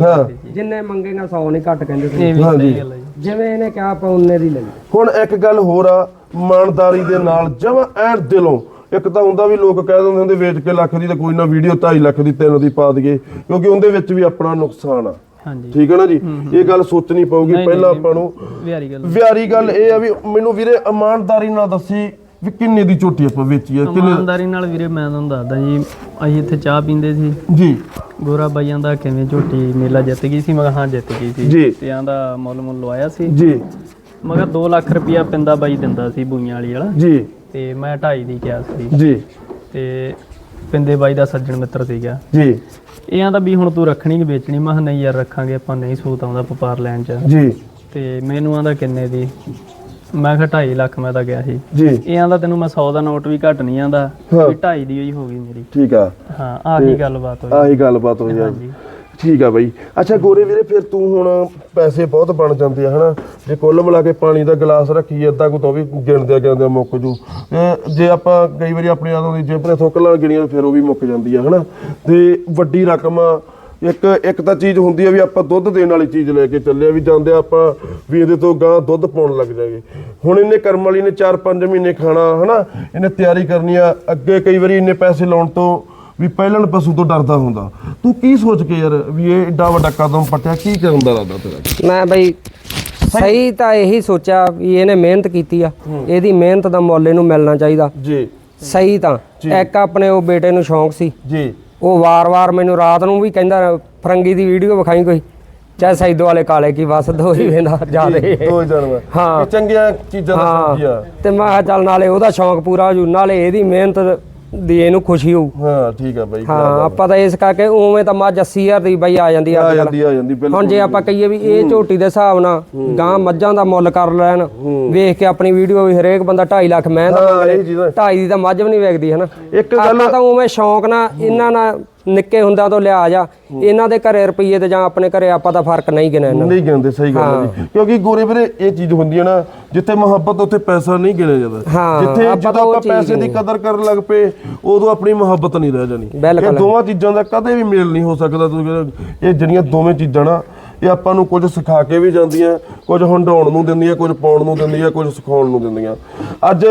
ਜਿੰਨੇ ਮੰਗੇਗਾ 100 ਨਹੀਂ ਘੱਟ ਕਹਿੰਦੇ ਸੀ ਹਾਂਜੀ। ਜਿਵੇਂ ਇਹਨੇ ਕਿਹਾ ਆਪਾਂ ਉਹਨੇ ਦੀ ਲਈ। ਹੁਣ ਇੱਕ ਗੱਲ ਹੋਰ ਆ ਇਮਾਨਦਾਰੀ ਦੇ ਨਾਲ ਜਮਾ ਐਨ ਦਿਲੋਂ ਇੱਕ ਤਾਂ ਹੁੰਦਾ ਵੀ ਲੋਕ ਕਹਿ ਦਿੰਦੇ ਹੁੰਦੇ ਵੇਚ ਕੇ ਲੱਖ ਦੀ ਤਾਂ ਕੋਈ ਨਾ ਵੀਡੀਓ 2.5 ਲੱਖ ਦੀ 3 ਦੀ ਪਾ ਦਈਏ ਕਿਉਂਕਿ ਉਹਦੇ ਵਿੱਚ ਵੀ ਆਪਣਾ ਨੁਕਸਾਨ ਆ। ਹਾਂਜੀ। ਠੀਕ ਹੈ ਨਾ ਜੀ? ਇਹ ਗੱਲ ਸੋਚਣੀ ਪਊਗੀ। ਪਹਿਲਾਂ ਆਪਾਂ ਨੂੰ ਵਿਹਾਰੀ ਗੱਲ ਵਿਆਰੀ ਗੱਲ ਇਹ ਆ ਵੀ ਮੈਨੂੰ ਵੀਰੇ ਇਮਾਨਦਾਰੀ ਨਾਲ ਦੱਸੀ ਵੀ ਕਿੰਨੇ ਦੀ ਝੋਟੀ ਆਪਾਂ ਵੇਚੀ ਆ? ਕਿੰਨੇ ਇਮਾਨਦਾਰੀ ਨਾਲ ਵੀਰੇ ਮੈਂ ਤੁਹਾਨੂੰ ਦੱਸਦਾ ਜੀ ਅਸੀਂ ਇੱਥੇ ਚਾਹ ਪੀਂਦੇ ਸੀ। ਜੀ। ਗੋਰਾ ਬਾਈਆਂ ਦਾ ਕਿਵੇਂ ਝੋਟੀ ਮੇਲਾ ਜਿੱਤ ਗਈ ਸੀ ਮੈਂ ਕਿਹਾ ਹਾਂ ਜਿੱਤ ਗਈ ਸੀ। ਤੇ ਆਂਦਾ ਮੁੱਲ ਮੁੱਲ ਲਵਾਇਆ ਸੀ। ਜੀ। ਮੈਂ ਕਿਹਾ 2 ਲੱਖ ਰੁਪਇਆ ਪਿੰਦਾ ਬਾਈ ਦਿੰਦਾ ਸੀ ਬੂਈਆਂ ਵਾਲੀ ਵਾਲਾ। ਜੀ। ਤੇ ਮੈਂ 2.5 ਦੀ ਕਿਹਾ ਸੀ। ਜੀ। ਤੇ ਪਿੰਦੇ ਬਾਈ ਦਾ ਸੱਜਣ ਮਿੱਤਰ ਸੀਗਾ। ਜੀ। ਇਹ ਆਂਦਾ ਵੀ ਹੁਣ ਤੂੰ ਰੱਖਣੀ ਕਿ ਵੇਚਣੀ? ਮੈਂ ਕਿਹਾ ਨਹੀਂ ਯਾਰ ਰੱਖਾਂਗੇ ਆਪਾਂ ਨਹੀਂ ਸੂਤ ਆਉਂਦਾ ਵਪਾਰ ਲੈਣ ਚ। ਜੀ। ਤੇ ਮੈਨੂੰ ਆਂਦਾ ਕਿੰਨੇ ਦੀ? ਮੈਂ ਕਿਹਾ 2.5 ਲੱਖ ਮੈਂ ਤਾਂ ਗਿਆ ਸੀ। ਜੀ। ਇਹ ਆਂਦਾ ਤੈਨੂੰ ਮੈਂ 100 ਦਾ ਨੋਟ ਵੀ ਘੱਟ ਨਹੀਂ ਆਂਦਾ ਹਾਂ। ਵੀ 2.5 ਦੀ ਹੋਈ ਹੋ ਗਈ ਮੇਰੀ। ਠੀਕ ਆ। ਹਾਂ ਆਹੀ ਗੱਲਬਾਤ ਹੋਈ। ਆਹੀ ਗੱਲਬਾਤ ਹੋਈ ਆ ਹਾਂਜੀ। ਠੀਕ ਆ ਬਾਈ। ਅੱਛਾ ਗੋਰੇ ਵੀਰੇ ਫਿਰ ਤੂੰ ਹੁਣ ਪੈਸੇ ਬਹੁਤ ਬਣ ਜਾਂਦੇ ਆ ਹਨਾ? ਜੇ ਕੁੱਲ ਮਿਲਾ ਕੇ ਪਾਣੀ ਦਾ ਗਲਾਸ ਰੱਖੀਏ ਅੱਧਾ ਕੋ ਤਾਂ ਵੀ ਗਿਣਦੇ ਗਿਣਦੇ ਮੁੱਕ ਜੂ। ਤੇ ਜੇ ਆਪਾਂ ਕਈ ਵਾਰੀ ਆਪਣੀ ਆਦੋਂ ਦੀ ਜੇਬ ਨੇ ਥੁੱਕ ਲਾ ਗਿਣੀਆਂ ਫਿਰ ਉਹ ਵੀ ਮੁੱਕ ਜਾਂਦੀ ਆ ਹਨਾ? ਤੇ ਵੱਡੀ ਰਕਮ ਆ ਇੱਕ ਇੱਕ ਤਾਂ ਚੀਜ਼ ਹੁੰਦੀ ਆ ਵੀ ਆਪਾਂ ਦੁੱਧ ਦੇਣ ਵਾਲੀ ਚੀਜ਼ ਲੈ ਕੇ ਚੱਲੇ ਆ ਵੀ ਜਾਂਦੇ ਆਪਾਂ ਵੀ ਇਹਦੇ ਤੋਂ ਗਾਂ ਦੁੱਧ ਪਾਉਣ ਲੱਗ ਜਾਗੇ ਹੁਣ ਇਹਨੇ ਕਰਮ ਵਾਲੀ ਨੇ 4-5 ਮਹੀਨੇ ਖਾਣਾ ਹਨਾ? ਇਹਨੇ ਤਿਆਰੀ ਕਰਨੀ ਆ ਅੱਗੇ ਕਈ ਵਾਰੀ ਇੰਨੇ ਪੈਸੇ ਲਾਉਣ ਤੋਂ ਵੀ ਪਹਿਲਣ ਪਸ਼ੂ ਤੋਂ ਡਰਦਾ ਹੁੰਦਾ। ਤੂੰ ਕੀ ਸੋਚ ਕੇ ਯਾਰ ਵੀ ਇਹ ਏਡਾ ਵੱਡਾ ਕਦਮ ਪੱਟਿਆ ਕੀ ਕਰਨ ਦਾ ਇਰਾਦਾ ਤੇਰਾ? ਮੈਂ ਬਈ ਸਹੀ ਤਾਂ ਇਹੀ ਸੋਚਿਆ ਵੀ ਇਹਨੇ ਮਿਹਨਤ ਕੀਤੀ ਆ। ਇਹਦੀ ਮਿਹਨਤ ਦਾ ਮੁੱਲ ਇਹਨੂੰ ਮਿਲਣਾ ਚਾਹੀਦਾ। ਜੀ। ਸਹੀ ਤਾਂ। ਇੱਕ ਆਪਣੇ ਉਹ ਬੇਟੇ ਨੂੰ ਸ਼ੌਂਕ ਸੀ। ਜੀ। ਉਹ ਵਾਰ-ਵਾਰ ਮੈਨੂੰ ਰਾਤ ਨੂੰ ਵੀ ਕਹਿੰਦਾ ਫਰੰਗੀ ਦੀ ਵੀਡੀਓ ਵਿਖਾਈ ਕੋਈ? ਚਾਹੇ ਸੈਦੋ ਵਾਲੇ ਕਾਲੇ ਕੀ ਬਸ ਦੋ ਹੀ ਵੇਂਦਾ ਜਿਆਦੇ। ਦੋ ਜਨਮ ਹਾਂ। ਚੰਗੀਆਂ ਚੀਜ਼ਾਂ ਦਾ ਸ਼ੌਕੀ ਆ ਹਾਂ ਤੇ ਮੈਂ ਕਿਹਾ ਚੱਲ ਨਾਲੇ ਉਹਦਾ ਸ਼ੌਂਕ ਪੂਰਾ ਹੋ ਜੂ ਨਾਲੇ ਇਹਦੀ ਮਿਹਨਤ ਦੀ ਇਹਨੂੰ ਖੁਸ਼ੀ ਹੋਊ। ਹਾਂ ਠੀਕ ਆ ਬਾਈ ਹਾਂ ਆਪਾਂ ਤਾਂ ਇਸ ਕਰਕੇ ਉਵੇਂ ਤਾਂ ਮੱਝ 80000 ਦੀ ਬਈ ਆ ਜਾਂਦੀ ਆ। ਜਾਂਦੀ ਆ ਜਾਂਦੀ ਬਿਲਕੁਲ ਹੁਣ ਜੇ ਆਪਾਂ ਕਹੀਏ ਵੀ ਇਹ ਝੋਟੀ ਦੇ ਹਿਸਾਬ ਨਾਲ ਗਾਂ ਮੱਝਾਂ ਦਾ ਮੁੱਲ ਕਰ ਲੈਣ ਵੇਖ ਕੇ ਆਪਣੀ ਵੀਡੀਓ ਵੀ ਹਰੇਕ ਬੰਦਾ 2.5 ਲੱਖ ਮੈਂ ਤਾਂ ਹਾਂ ਇਹ ਚੀਜ਼ਾਂ 2.5 ਦੀ ਤਾਂ ਮੱਝ ਵੀ ਨਹੀਂ ਵੇਖਦੀ ਹਨਾ। ਇੱਕ ਗੱਲ ਤਾਂ ਉਵੇਂ ਸ਼ੌਂਕ ਨਾਲ ਇਹਨਾਂ ਨਾਲ ਨਿੱਕੇ ਹੁੰਦਿਆਂ ਤੋਂ ਲਿਆ ਜਾ। ਇਹਨਾਂ ਦੇ ਘਰੇ ਰੁਪਈਏ ਤੇ ਜਾਂ ਆਪਣੇ ਘਰੇ ਆਪਾਂ ਤਾਂ ਫ਼ਰਕ ਨਹੀਂ ਗਿਣਿਆ ਇਹਨਾਂ ਨਹੀਂ ਗਿਣਦੇ ਸਹੀ ਗੱਲ ਹੈ ਜੀ। ਕਿਉਂਕਿ ਗੋਰੇ ਵੀਰੇ ਇਹ ਚੀਜ਼ ਹੁੰਦੀ ਹੈ ਨਾ ਜਿੱਥੇ ਮੁਹੱਬਤ ਉੱਥੇ ਪੈਸਾ ਨਹੀਂ ਗਿਣਿਆ ਜਾਂਦਾ। ਜਿੱਥੇ ਜਦੋਂ ਆਪਾਂ ਪੈਸੇ ਦੀ ਕਦਰ ਕਰਨ ਲੱਗ ਪਏ ਉਦੋਂ ਆਪਣੀ ਮੁਹੱਬਤ ਨਹੀਂ ਰਹਿ ਜਾਣੀ। ਇਹ ਦੋਵਾਂ ਚੀਜ਼ਾਂ ਦਾ ਕਦੇ ਵੀ ਮੇਲ ਨਹੀਂ ਹੋ ਸਕਦਾ। ਤੁਸੀਂ ਇਹ ਜਿਹੜੀਆਂ ਦੋਵੇਂ ਚੀਜ਼ਾਂ ਨਾ ਇਹ ਆਪਾਂ ਨੂੰ ਕੁਝ ਸਿਖਾ ਕੇ ਵੀ ਜਾਂਦੀਆਂ ਕੁਝ ਹੰਡਾਉਣ ਨੂੰ ਦਿੰਦੀਆਂ ਕੁਝ ਪਾਉਣ ਨੂੰ ਦਿੰਦੀਆਂ ਕੁਝ ਸਿਖਾਉਣ ਨੂੰ ਦਿੰਦੀਆਂ। ਅੱਜ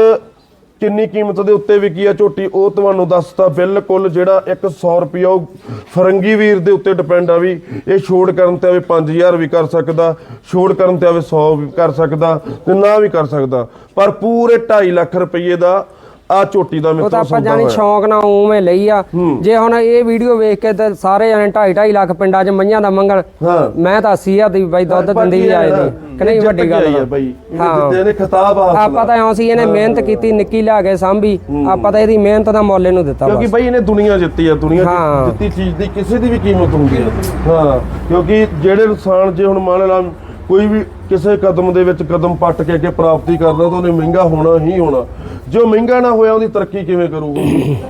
ਕਿੰਨੀ ਕੀਮਤ ਦੇ ਉੱਤੇ ਵਿਕੀ ਆ ਝੋਟੀ, ਉਹ ਤੁਹਾਨੂੰ ਦੱਸਤਾ ਬਿਲਕੁਲ ਜਿਹੜਾ 100 ਰੁਪਿਆ ਉਹ ਫਰੰਗੀ ਵੀਰ ਦੇ ਉੱਤੇ ਡਿਪੈਂਡ ਆ ਵੀ, ਇਹ ਛੋੜ ਕਰਨ ਤੇ ਆਵੇ 5000 ਵੀ ਕਰ ਸਕਦਾ, ਛੋੜ ਕਰਨ ਤੇ ਆਵੇ 100 ਵੀ ਕਰ ਸਕਦਾ ਤੇ ਨਾ ਵੀ ਕਰ ਸਕਦਾ। ਪਰ ਪੂਰੇ 2.5 ਲੱਖ ਰੁਪਏ ਦਾ ਆ ਝੋਟੀ ਦਾ ਉਹ ਮਿੱਤਰੋ ਤਾਂ ਆਪਾਂ ਸੌਦਾ ਜਾਣੀ ਹੋਇਆ। ਸ਼ੌਂਕ ਨਾਲ ਉਵੇਂ ਲਈ ਆ। ਜੇ ਹੁਣ ਇਹ ਵੀਡੀਓ ਵੇਖ ਕੇ ਤੇ ਸਾਰੇ ਜਣੇ 2.5 2.5 ਲੱਖ ਪਿੰਡਾਂ 'ਚ ਮਈਆਂ ਦਾ ਮੰਗਣ ਹਾਂ। ਮੈਂ ਤਾਂ 80 ਦੀ ਬਾਈ ਦੁੱਧ ਦਿੰਦੀ ਵੀ ਆਏ ਦੀ ਕਿ ਨਹੀਂ ਵੱਡੀ ਗੱਲ ਹੈ ਆ। ਬਾਈ। ਹਾਂ। ਇਹਨੇ ਜਿੱਤੇ ਨੇ ਖਿਤਾਬ ਹਾਸਲ ਆਪਾਂ ਤਾਂ ਐਂ ਸੀ ਇਹਨੇ ਮਿਹਨਤ ਕੀਤੀ ਨਿੱਕੀ ਲਿਆ ਕੇ ਸਾਂਭੀ। ਆਪਾਂ ਤਾਂ ਇਹਦੀ ਮਿਹਨਤ ਦਾ ਮੁੱਲ ਇਹਨੂੰ ਦਿੱਤਾ ਕਿਉਂਕਿ ਬਸ। ਬਾਈ ਇਹਨੇ ਦੁਨੀਆ ਜਿੱਤੀ ਆ ਦੁਨੀਆ ਹਾਂ। ਜਿੱਤੀ ਚੀਜ਼ ਦੀ ਕਿਸੇ ਦੀ ਵੀ ਕੀਮਤ ਹੁੰਦੀ ਹੈ ਹਾਂ ਕਿਉਂਕਿ ਜਿਹੜੇ ਇਨਸਾਨ ਜੇ ਹੁਣ ਮੰਨ ਲਾ ਕੋਈ ਵੀ ਕਿਸੇ ਕਦਮ ਦੇ ਵਿੱਚ ਕਦਮ ਪੱਟ ਕੇ ਅੱਗੇ ਪ੍ਰਾਪਤੀ ਕਰਦਾ ਤਾਂ ਉਹਨੇ ਮਹਿੰਗਾ ਹੋਣਾ ਹੀ ਹੋਣਾ। ਜੇ ਉਹ ਮਹਿੰਗਾ ਨਾ ਹੋਇਆ, ਉਹਦੀ ਤਰੱਕੀ ਕਿਵੇਂ ਕਰੂਗਾ?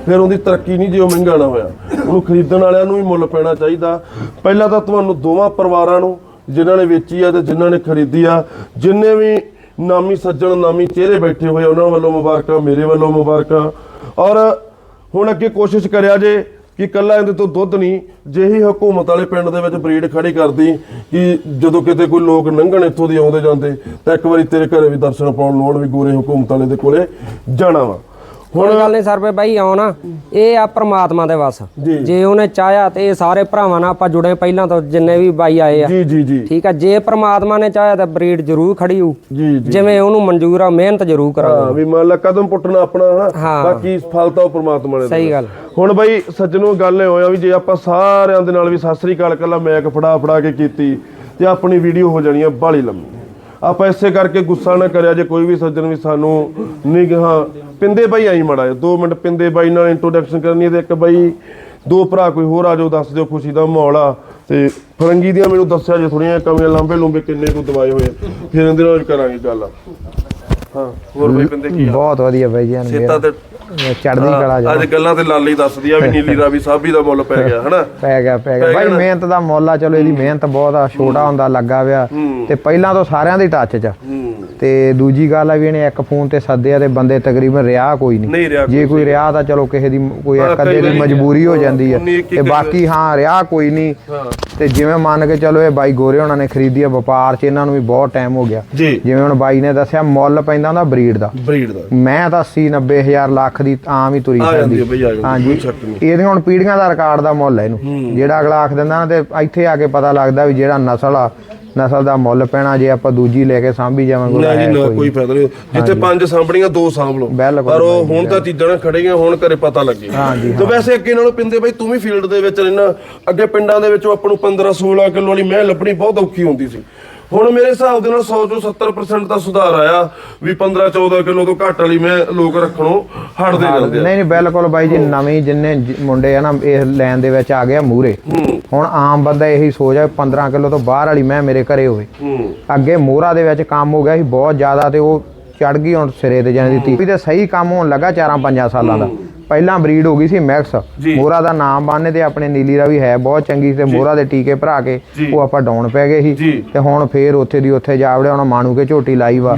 ਫਿਰ ਉਹਦੀ ਤਰੱਕੀ ਨਹੀਂ ਜੇ ਉਹ ਮਹਿੰਗਾ ਨਾ ਹੋਇਆ। ਉਹਨੂੰ ਖਰੀਦਣ ਵਾਲਿਆਂ ਨੂੰ ਵੀ ਮੁੱਲ ਪੈਣਾ ਚਾਹੀਦਾ। ਪਹਿਲਾਂ ਤਾਂ ਤੁਹਾਨੂੰ ਦੋਵਾਂ ਪਰਿਵਾਰਾਂ ਨੂੰ, ਜਿਨ੍ਹਾਂ ਨੇ ਵੇਚੀ ਆ ਤੇ ਜਿਨ੍ਹਾਂ ਨੇ ਖਰੀਦੀ ਆ, ਜਿੰਨੇ ਵੀ ਨਾਮੀ ਸੱਜਣ, ਨਾਮੀ ਚਿਹਰੇ ਬੈਠੇ ਹੋਏ ਉਹਨਾਂ ਵੱਲੋਂ ਮੁਬਾਰਕਾਂ, ਮੇਰੇ ਵੱਲੋਂ ਮੁਬਾਰਕਾਂ। ਔਰ ਹੁਣ ਅੱਗੇ ਕੋਸ਼ਿਸ਼ ਕਰਿਆ ਜੇ ਕਿ ਕੱਲਾ ਇਹਦੇ ਤੋਂ ਦੁੱਧ ਨਹੀਂ ਜਿਹੀ ਹਕੂਮਤ ਵਾਲੇ ਪਿੰਡ ਦੇ ਵਿੱਚ ਬਰੀਡ ਖੜੀ ਕਰਦੀ ਕਿ ਜਦੋਂ ਕਿਤੇ ਕੋਈ ਲੋਕ ਲੰਘਣ ਇੱਥੋਂ ਦੀ ਆਉਂਦੇ ਜਾਂਦੇ, ਤਾਂ ਇੱਕ ਵਾਰੀ ਤੇਰੇ ਘਰੇ ਵੀ ਦਰਸ਼ਨ ਪਾਉਣ ਲੋੜ ਵੀ ਗੋਰੇ ਹਕੂਮਤ ਵਾਲੇ ਦੇ ਕੋਲੇ ਜਾਣਾ ਵਾ। ਹੁਣ ਗੱਲ ਨਹੀਂ ਸਰਪੇ ਬਾਈ ਆਉਣਾ ਇਹ ਆ ਪ੍ਰਮਾਤਮਾ ਦੇ ਵੱਸ। ਜੀ। ਉਹਨੇ ਚਾਹਿਆ ਤੇ ਇਹ ਸਾਰੇ ਭਰਾਵਾਂ ਨਾਲ ਆਪਾਂ ਜੁੜੇ ਪਹਿਲਾਂ ਤੋਂ ਜਿੰਨੇ ਵੀ ਬਾਈ ਆਏ ਆ। ਜੀ ਜੀ ਜੀ। ਠੀਕ ਆ ਜੇ ਪ੍ਰਮਾਤਮਾ ਨੇ ਚਾਹਿਆ ਤਾਂ ਬਰੀਡ ਜ਼ਰੂਰ ਖੜੀ ਹੋਊ। ਜਿਵੇਂ ਉਹਨੂੰ ਮਨਜ਼ੂਰ ਆ ਮਿਹਨਤ ਜ਼ਰੂਰ ਕਰਾਂਗੇ। ਹਾਂ ਵੀ ਮੰਨ ਲਾ ਕਦਮ ਪੁੱਟਣਾ ਆਪਣਾ ਹਨਾ। ਬਾਕੀ ਫਲ ਤਾਂ ਉਹ ਪ੍ਰਮਾਤਮਾ ਨੇ ਸਹੀ। ਗੱਲ। ਹੁਣ ਬਈ ਸੱਜਣੋ ਗੱਲ ਇਹ ਹੋਇਆ ਵੀ ਜੇ ਆਪਾਂ ਸਾਰਿਆਂ ਦੇ ਨਾਲ ਵੀ ਸਤਿ ਸ੍ਰੀ ਅਕਾਲ ਕੱਲਾ ਮੈਕ ਫੜਾ ਫੜਾ ਕੇ ਕੀਤੀ ਤੇ ਆਪਣੀ ਵੀਡੀਓ ਹੋ ਜਾਣੀ ਆ ਬਾਲੀ ਲੰਮੀ। ਆਪਾਂ ਇਸੇ ਕਰਕੇ ਗੁੱਸਾ ਨਾ ਕਰਿਆ ਜੇ ਕੋਈ ਵੀ ਸੱਜਣ ਵੀ ਸਾਨੂੰ ਨਿਗਾਹ ਪਿੰਦੇ ਬਾਈ ਆਈ ਮੜਾ 2 ਮਿੰਟ ਪਿੰਦੇ ਬਾਈ ਨਾਲ ਇੰਟਰੋਡਕਸ਼ਨ ਕਰਨੀ ਹੈ ਤੇ ਇੱਕ ਬਾਈ ਦੋ ਭਰਾ ਕੋਈ ਹੋਰ ਆ ਜਾਓ ਦੱਸ ਦਿਓ ਖੁਸ਼ੀ ਦਾ ਮਾਹੌਲ ਆ। ਤੇ ਫਰੰਗੀ ਦੀਆਂ ਮੈਨੂੰ ਦੱਸਿਆ ਜੇ ਥੋੜੀਆਂ ਕਮੀਆਂ ਲਾਂਬੇ ਲੂੰਬੇ ਕਿੰਨੇ ਕੁ ਦਵਾਏ ਹੋਏ ਆ। ਫਿਰ ਇਹਦੇ ਨਾਲ ਕਰਾਂਗੇ ਗੱਲ। ਹਾਂ ਹੋਰ ਬਈ ਪਿੰਦੇ ਕੀ ਬਹੁਤ ਵਧੀਆ ਬਾਈ ਜੀ ਸੇਤਾ ਤੇ ਚੜਦੀ ਕਲਾ ਜਾ ਅੱਜ ਗੱਲਾਂ ਤੇ ਲਾਲੀ ਦੱਸਦੀ ਆ ਵੀ ਨੀਲੀ ਰਾਵੀ ਸਾਬੀ ਦਾ ਮੁੱਲ ਪੈ ਗਿਆ ਹਨਾ? ਪੈ ਗਿਆ ਪੈ ਗਿਆ। ਬਾਈ ਮਿਹਨਤ ਦਾ ਮੁੱਲ ਆ ਚਲੋ ਇਹਦੀ ਮਿਹਨਤ ਬਹੁਤ ਆ ਛੋਟਾ ਹੁੰਦਾ ਲੱਗਾ ਵਿਆ ਤੇ ਪਹਿਲਾਂ ਤੋਂ ਸਾਰਿਆਂ ਦੀ ਟੱਚ 'ਚ ਆ। ਤੇ ਦੂਜੀ ਗੱਲ ਆ ਵੀ ਇਹਨੇ ਇੱਕ ਫੋਨ ਤੇ ਸੱਦਿਆ ਤੇ ਬੰਦੇ ਤਕਰੀਬਨ ਰਿਹਾ ਕੋਈ ਨਹੀਂ। ਜੇ ਕੋਈ ਰਿਹਾ ਤਾਂ ਚਲੋ ਕਿਸੇ ਦੀ ਕੋਈ ਇੱਕ ਅੱਧੇ ਦੀ ਮਜਬੂਰੀ ਹੋ ਜਾਂਦੀ ਇੱਕੀ ਤੇ ਬਾਕੀ ਹਾਂ ਰਿਹਾ ਕੋਈ ਨਹੀਂ। ਤੇ ਜਿਵੇਂ ਮੰਨ ਕੇ ਚਲੋ ਇਹ ਬਾਈ ਗੋਰੇ ਉਹਨਾਂ ਨੇ ਖਰੀਦੀ ਆ ਵਪਾਰ 'ਚ ਇਹਨਾਂ ਨੂੰ ਵੀ ਬਹੁਤ ਟਾਈਮ ਹੋ ਗਿਆ। ਜਿਵੇਂ ਹੁਣ ਬਾਈ ਨੇ ਦੱਸਿਆ ਮੁੱਲ ਪੈਂਦਾ ਹੁੰਦਾ ਬਰੀਡ ਦਾ। ਬਰੀਡ ਦਾ। ਮੈਂ ਤਾਂ 80 90 ਹਜ਼ਾਰ ਲੱਖ ਦੀ ਆਮ ਹੀ ਤੁਰੀ ਆ ਜਾਂਦੀ ਹੈ ਬਈ ਆ ਜਾਂਦੀ ਹਾਂਜੀ। ਕੋਈ ਸ਼ੱਕ ਨਹੀਂ। ਇਹਦੇ ਹੁਣ ਪੀੜ੍ਹੀਆਂ ਦਾ ਰਿਕਾਰਡ ਦਾ ਮੁੱਲ ਹੈ ਇਹਨੂੰ। ਜਿਹੜਾ ਅਗਲਾ ਆਖ ਦਿੰਦਾ ਨਾ ਤੇ ਇੱਥੇ ਆ ਕੇ ਪਤਾ ਲੱਗਦਾ ਵੀ ਜਿਹੜਾ ਨਸਲ ਆ ਨਸਲ ਦਾ ਮੁੱਲ ਪੈਣਾ ਜੇ ਆਪਾਂ ਦੂਜੀ ਲੈ ਕੇ ਸਾਂਭੀ ਜਾਵਾਂਗੇ ਉਹਦਾ ਨਾ ਜੀ ਹੈ ਨਾ ਕੋਈ। ਫਾਇਦਾ ਨਹੀਂ। ਜਿੱਥੇ ਪੰਜ ਸਾਂਭਣੀਆਂ ਦੋ ਸਾਂਭ ਲਓ। ਬਿਲਕੁਲ ਪਰ ਉਹ ਹੁਣ ਤਾਂ ਚੀਜ਼ਾਂ ਨਾਲ ਖੜੀਆਂ ਹੁਣ ਘਰੇ ਪਤਾ ਲੱਗੇ। ਹਾਂਜੀ, ਤੇ ਵੈਸੇ ਅੱਗੇ ਨਾਲੋਂ ਪਿੰਦੇ ਬਈ ਤੂੰ ਵੀ ਫੀਲਡ ਦੇ ਵਿੱਚ ਰਹਿਣਾ। ਅੱਗੇ ਪਿੰਡਾਂ ਦੇ ਵਿੱਚੋਂ ਆਪਾਂ ਨੂੰ 15 16 ਕਿਲੋ ਵਾਲੀ ਮੈਂ ਲੱਭਣੀ ਬਹੁਤ ਔਖੀ ਹੁੰਦੀ ਸੀ। ਹੁਣ ਮੇਰੇ ਹਿਸਾਬ ਦੇ ਨਾਲ 100 ਤੋਂ 70% ਦਾ ਸੁਧਾਰ ਆਇਆ। ਵੀ 15 14 ਕਿਲੋ ਤੋਂ ਘੱਟ ਵਾਲੀ ਮੈਂ ਲੋਕ ਰੱਖਣੋਂ ਹਟਦੇ ਜਾਂਦੇ ਆ। ਨਹੀਂ ਨਹੀਂ ਬਿਲਕੁਲ ਬਾਈ ਜੀ ਨਵੇਂ ਜਿੰਨੇ ਮੁੰਡੇ ਆ ਨਾ ਇਸ ਲਾਈਨ ਦੇ ਵਿੱਚ ਆ ਗਿਆ ਮੂਰੇ ਹੁਣ ਆਮ ਬੰਦਾ ਇਹੀ ਸੋਚ ਆ 15 ਕਿਲੋ ਤੋਂ ਬਾਹਰ ਵਾਲੀ ਮੈਂ ਮੇਰੇ ਘਰੇ ਹੋਵੇ। ਅੱਗੇ ਮੋਹਰਾ ਦੇ ਵਿੱਚ ਕੰਮ ਹੋ ਗਿਆ ਸੀ ਬਹੁਤ ਜ਼ਿਆਦਾ ਤੇ ਉਹ ਚੜ ਗਈ ਹੁਣ ਸਿਰੇ ਤੇ ਜਾਣੀ ਦੀ ਵੀ ਤੇ ਸਹੀ ਕੰਮ ਹੋਣ ਲੱਗਾ 4-5 ਸਾਲਾਂ ਦਾ। ਪਹਿਲਾਂ ਬਰੀਡ ਹੋ ਗਈ ਸੀ ਮੈਕਸ ਜੀ। ਮੋਹਰਾ ਦਾ ਨਾਮ ਬਾਨੇ ਤੇ ਆਪਣੇ ਨੀਲੀ ਰਾਵੀ ਹੈ ਬਹੁਤ ਚੰਗੀ ਤੇ ਮੋਹਰਾ ਦੇ ਟੀਕੇ ਭਰਾ ਕੇ। ਉਹ ਆਪਾਂ ਡਾਊਨ ਪੈ ਗਏ। ਸੀ ਤੇ ਹੁਣ ਫੇਰ ਉੱਥੇ ਦੀ ਉੱਥੇ ਜਾ ਵੜਿਆ ਹੁਣ ਮਾਣੂ ਕੇ ਝੋਟੀ ਲਾਈ ਵਾ।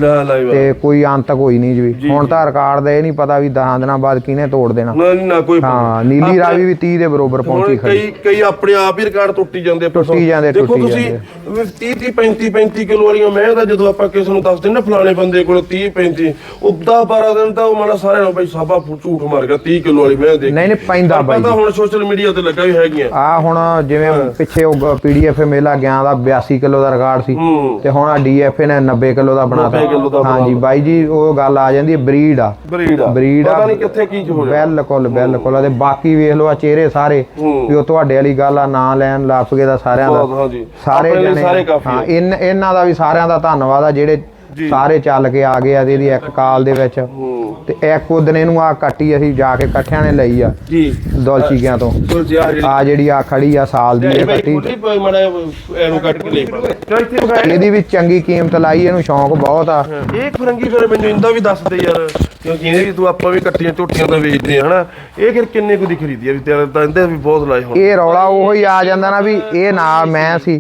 ਤੇ ਕੋਈ ਅੰਤ ਕੋਈ ਨਹੀਂ ਜੀ ਹੁਣ ਤਾਂ ਰਿਕਾਰਡ ਦਾ ਇਹ ਨਹੀਂ ਪਤਾ ਵੀ 10 ਦਿਨਾਂ ਬਾਅਦ ਕਿਹਨੇ ਤੋੜ ਦੇਣਾ ਨਾ ਨਾ ਕੋਈ ਹਾਂ ਨੀਲੀ ਰਾਵੀ ਵੀ 30 ਦੇ ਬਰੋਬਰ ਪਹੁੰਚੀ ਖੜੀ ਕਈ ਕਈ ਆਪਣੇ ਆਪ ਹੀ ਰਿਕਾਰਡ ਟੁੱਟੀ ਜਾਂਦੇ। ਟੁੱਟੀ ਜਾਂਦੇ, ਦੇਖੋ ਤੁਸੀਂ ਜਾਂਦੇ। 30 30 35 35 ਕਿਲੋ ਵਾਲੀਆਂ ਮੈਂ ਤਾਂ ਜਦੋਂ ਆਪਾਂ ਕਿਸੇ ਨੂੰ ਦੱਸਦੇ ਨਾ ਫਲਾਣੇ ਬੰਦੇ ਕੋਲ 30 35 ਉਹ 10 12 ਦਿਨ ਤਾਂ ਉਹ ਮਾੜਾ ਸਾਰਿਆਂ ਨੂੰ ਬਈ ਸਾਬਾ ਝੂਠ ਮਾਰ ਗਿਆ 30 ਕਿਲੋ ਵਾਲੀ ਮੈਂ ਦੇਖ। ਨਹੀਂ ਨਹੀਂ ਪੈਂਦਾ ਬਾਈ ਪਤਾ ਹੁਣ ਸੋਸ਼ਲ ਮੀਡੀਆ ਤੇ ਲੱਗਾ ਵੀ ਹੈਗੀਆਂ। ਆ ਹੁਣ ਜਿਵੇਂ ਪਿੱਛੇ ਉਹ ਪੀਡੀਐਫ ਮੇਲਾ ਗਿਆ ਦਾ 82 ਕਿਲੋ ਦਾ ਰਿਕਾਰਡ ਸੀ। ਤੇ ਹੁਣ ਆ ਡੀਐਫਏ ਨੇ 90 ਕਿਲੋ ਦਾ ਬਣਾਤਾ। 90 ਕਿੱਲੋ ਦਾ ਹਾਂਜੀ ਬਾਈ ਜੀ ਉਹ ਗੱਲ ਆ ਜਾਂਦੀ ਹੈ ਬਰੀਡ ਆ। ਬਰੀਡ ਆ। ਬਰੀਡ ਆ। ਪਤਾ ਨਹੀਂ ਕਿੱਥੇ ਕੀ ਹੋ ਰਿਹਾ। ਬਿਲਕੁਲ ਬਿਲਕੁਲ। ਤੇ ਬਾਕੀ ਵੇਖ ਲਓ ਆ ਚਿਹਰੇ ਸਾਰੇ। ਵੀ ਉਹ ਤੁਹਾਡੇ ਵਾਲੀ ਗੱਲ ਆ ਨਾਂ ਲੈਣ ਲੱਪਗੇ ਦਾ ਸਾਰਿਆਂ ਦਾ। ਹਾਂਜੀ। ਸਾਰੇ ਜਣੇ ਹਾਂ ਇਹਨਾਂ ਦਾ ਵੀ ਸਾਰਿਆਂ ਦਾ ਧੰਨਵਾਦ ਆ ਜਿਹੜੇ ਸਾਰੇ ਚੱਲ ਕੇ ਆ ਗਏ ਆ ਇਹਦੀ ਇੱਕ ਕਾਲ ਦੇ ਵਿੱਚ। ਤੇ ਇੱਕ ਉਦਨ ਇਹਨੂੰ ਆ ਕੱਟੀ ਅਸੀਂ ਜਾ ਕੇ ਇਕੱਠਿਆਂ ਨੇ ਲਈ ਆ। ਜੀ। ਦੌਲਚੀਕਿਆਂ ਤੋਂ। ਆ ਜਿਹੜੀ ਆ ਖੜੀ ਆ ਸਾਲ ਦੀ ਇਹ ਕੱਟੀ। ਇਹਦੀ ਵੀ ਚੰਗੀ ਕੀਮਤ ਲਾਈ ਇਹਨੂੰ ਸ਼ੌਂਕ ਬਹੁਤ ਆ। ਇਹ ਫਰੰਗੀ ਫਿਰ ਮੈਨੂੰ ਇੰਦਾ ਵੀ ਦੱਸ ਦੇ ਯਾਰ ਕਿਉਂਕਿ ਇਹ ਵੀ ਤੂੰ ਆਪਾਂ ਵੀ ਕੱਟੀਆਂ ਝੋਟੀਆਂ ਤਾਂ ਵੇਚਦੇ ਆ ਹਨਾ? ਇਹ ਫਿਰ ਕਿੰਨੇ ਕੁ ਦੀ ਖਰੀਦੀ ਆ ਵੀ ਤੇਰੇ ਤਾਂ ਇਹਦੇ ਵੀ ਬਹੁਤ ਲਾਏ ਹੁਣ। ਇਹ ਰੌਲਾ ਉਹੋ ਹੀ ਆ ਜਾਂਦਾ ਨਾ ਵੀ ਇਹ ਨਾਲ ਮੈਂ ਸੀ।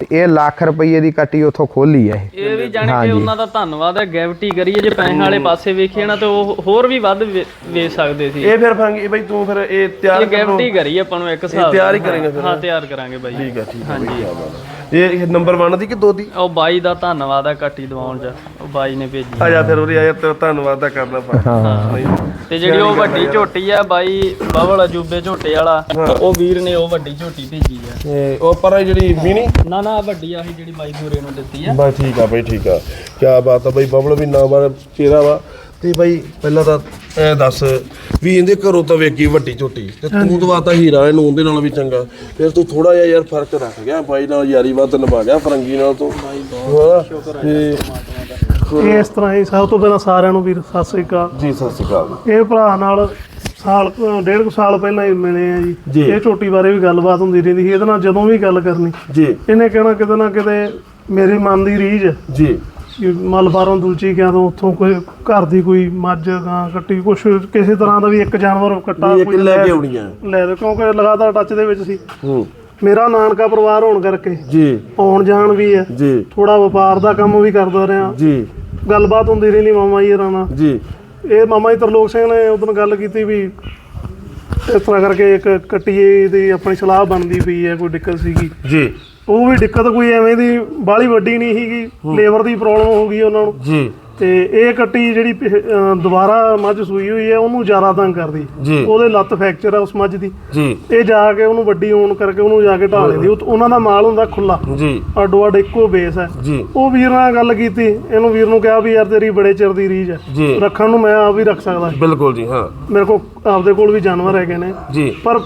ਤੇ ਇਹ ਲੱਖ ਰੁਪਏ ਦੀ ਕੱਟੀ ਉੱਥੋਂ ਖੋਲੀ ਆ ਇਹ। ਇਹ ਵੀ ਜਾਣੀ ਕਿ ਉਹਨਾਂ ਦਾ ਧੰਨਵਾਦ ਹੈ ਗਿਫਟੀ ਕਰੀਏ ਜੇ ਪੈਸੇ ਵਾਲੇ ਪਾਸੇ ਵੇਖੀਏ ਨਾ ਤੇ ਉਹ ਹੋਰ ਵੀ ਵੱਧ ਵੇ- ਵੇਚ ਸਕਦੇ ਸੀ। ਇਹ ਫਿਰ ਫਰੰਗੀ ਬਈ ਤੂੰ ਫਿਰ ਇਹ ਤਿਆਰ ਇਹ ਕਰ ਹੀ ਕਰੀ ਆਪਾਂ ਨੂੰ ਇੱਕ ਹਿਸਾਬ ਤਿਆਰ ਹੀ। ਕਰੇਂਗੇ ਫਿਰ? ਹਾਂ ਤਿਆਰ ਕਰਾਂਗੇ ਬਾਈ। ਠੀਕ ਆ ਠੀਕ ਆ ਹਾਂਜੀ। ਇਹ ਨੰਬਰ 1 ਦੀ ਕਿ 2 ਦੀ? ਉਹ ਬਾਈ ਦਾ ਧੰਨਵਾਦ ਹੈ ਕੱਟੀ ਦਵਾਉਣ ਚ। ਉਹ ਬਾਈ ਨੇ ਭੇਜੀ ਆ। ਜਾ ਫਿਰ ਉਰੇ ਆ ਜਾ ਤੇਰਾ ਧੰਨਵਾਦ ਤਾਂ ਕਰਨਾ ਪਾ। ਤੇ ਜਿਹੜੀ ਉਹ ਵੱਡੀ ਝੋਟੀ ਆ ਬਾਈ ਬਵਲ ਅਜੂਬੇ ਝੋਟੇ ਵਾਲਾ ਉਹ ਵੀਰ ਨੇ ਉਹ ਵੱਡੀ ਝੋਟੀ ਭੇਜੀ ਆ। ਇਹ ਉਹ ਪਰ ਜਿਹੜੀ ਮੀਨੀ? ਨਾ ਨਾ ਵੱਡੀ ਆਹੀ ਜਿਹੜੀ ਬਾਈ ਦੂਰੇ ਨੂੰ ਦਿੱਤੀ ਆ। ਬਸ ਠੀਕ ਆ ਬਈ ਠੀਕ ਆ। ਕੀ ਬਾਤ ਆ ਬਈ ਬਬਲ ਵੀ ਨਾ ਬਾਰ ਚਿਹਰਾ ਵਾ। ਤੇ ਬਾਈ ਪਹਿਲਾਂ ਤਾਂ ਐ ਦੱਸ ਵੀ ਇਹਦੇ ਘਰੋਂ ਤਾਂ ਵੇਖੀ ਵੱਡੀ ਝੋਟੀ। ਤੇ ਤੂੰ ਤਾਂ ਤਾਂ ਹੀਰਾ ਇਹਨੂੰ ਉਹਦੇ ਨਾਲ ਵੀ ਚੰਗਾ। ਫਿਰ ਤੂੰ ਥੋੜਾ ਜਿਹਾ ਯਾਰ ਫ਼ਰਕ ਰੱਖ ਗਿਆ ਬਾਈ ਨਾਲ ਯਾਰੀ ਵੱਧ ਨਿਭਾ ਗਿਆ ਫਰੰਗੀ ਨਾਲ ਤੂੰ। ਹਾਂ ਤੇ ਇਸ ਤਰ੍ਹਾਂ ਹੀ ਸਭ ਤੋਂ ਪਹਿਲਾਂ ਸਾਰਿਆਂ ਨੂੰ ਵੀਰ ਸਤਿ ਸ੍ਰੀ ਅਕਾਲ। ਜੀ ਸਤਿ ਸ਼੍ਰੀ ਅਕਾਲ। ਇਹ ਭਰਾ ਨਾਲ ਸਾਲ ਡੇਢ ਕੁ ਸਾਲ ਪਹਿਲਾਂ ਹੀ ਮਿਲੇ ਆ ਜੀ। ਜੀ। ਇਹ ਝੋਟੀ ਬਾਰੇ ਵੀ ਗੱਲਬਾਤ ਹੁੰਦੀ ਰਹਿੰਦੀ ਸੀ ਇਹਦੇ ਨਾਲ ਜਦੋਂ ਵੀ ਗੱਲ ਕਰਨੀ। ਜੀ। ਇਹਨੇ ਕਹਿਣਾ ਕਿਤੇ ਨਾ ਕਿਤੇ ਮੇਰੇ ਮਨ ਦੀ ਰੀਝ। ਜੀ। ਕਿ ਮਲਬਾਰੋਂ ਦੁਲਚੀ ਗਿਆ ਤੋਂ ਉੱਥੋਂ ਕੋਈ ਘਰ ਦੀ ਕੋਈ ਮੱਝ ਗਾਂ ਕੱਟੀ ਕੁਛ ਕਿਸੇ ਤਰ੍ਹਾਂ ਦਾ ਵੀ ਇੱਕ ਜਾਨਵਰ ਕੱਟਾ ਵੀ ਇੱਕ ਲੈ ਕੇ ਆਉਣੀ ਆ। ਲੈ ਦੇ ਕਿਉਂਕਿ ਲਗਾਤਾਰ ਟੱਚ ਦੇ ਵਿੱਚ ਸੀ। ਹੂੰ। ਮੇਰਾ ਨਾਨਕਾ ਪਰਿਵਾਰ ਹੋਣ ਕਰਕੇ ਜੀ। ਆਉਣ ਜਾਣ ਵੀ ਹੈ। ਜੀ। ਥੋੜਾ ਵਪਾਰ ਦਾ ਕੰਮ ਵੀ ਕਰਦਾ ਰਿਹਾ। ਜੀ। ਗੱਲਬਾਤ ਹੁੰਦੀ ਰਹਿੰਦੀ ਮਾਮਾ ਜੀ ਨਾਲ। ਜੀ। ਇਹ ਮਾਮਾ ਜੀ ਤਰਲੋਕ ਸਿੰਘ ਨੇ ਉਦੋਂ ਗੱਲ ਕੀਤੀ ਵੀ ਇਸ ਤਰ੍ਹਾਂ ਕਰਕੇ ਇੱਕ ਕੱਟੀਏ ਦੀ ਆਪਣੀ ਸਲਾਹ ਬਣਦੀ ਪਈ ਹੈ ਕੋਈ ਦਿੱਕਤ ਸੀਗੀ। ਜੀ। ਉਹ ਵੀ ਦਿੱਕਤ ਕੋਈ ਐਵੇਂ ਦੀ ਬਾਹਲੀ ਵੱਡੀ ਨਹੀਂ ਸੀਗੀ ਲੇਬਰ ਦੀ ਪ੍ਰੋਬਲਮ ਹੋ ਗਈ ਉਹਨਾਂ ਨੂੰ। ਜੀ। ਤੇ ਇਹ ਕੱਟੀ ਜਿਹੜੀ ਪਿਛ- ਅਹ ਦੁਬਾਰਾ ਮੱਝ ਸੂਈ ਹੋਈ ਹੈ ਉਹਨੂੰ ਜ਼ਿਆਦਾ ਤੰਗ ਕਰਦੀ। ਜੀ। ਉਹਦੇ ਲੱਤ ਫ੍ਰੈਕਚਰ ਆ ਉਸ ਮੱਝ ਦੀ। ਜੀ। ਇਹ ਜਾ ਕੇ ਉਹਨੂੰ ਵੱਡੀ ਹੋਣ ਕਰਕੇ ਉਹਨੂੰ ਜਾ ਕੇ ਢਾ ਲੈਂਦੀ। ਉਹ- ਉਹਨਾਂ ਦਾ ਮਾਲ ਹੁੰਦਾ ਖੁੱਲਾ ਜੀ। ਅੱਡੋ ਅੱਡ ਇੱਕੋ ਬੇਸ ਹੈ। ਜੀ। ਉਹ ਵੀਰ ਨਾਲ ਗੱਲ ਕੀਤੀ। ਇਹਨੂੰ ਵੀਰ ਨੂੰ ਕਿਹਾ ਵੀ ਯਾਰ ਤੇਰੀ ਬੜੇ ਚਿਰ ਦੀ ਰੀਝ ਹੈ। ਜੀ। ਰੱਖਣ ਨੂੰ ਮੈਂ ਆਪ ਵੀ ਰੱਖ ਸਕਦਾ। ਬਿਲਕੁਲ ਜੀ ਹਾਂ। ਮੇਰੇ ਕੋਲ ਆਪਦੇ ਕੋਲ ਵੀ ਜਾਨਵਰ ਹੈਗੇ ਨੇ। ਜੀ। ਪਰ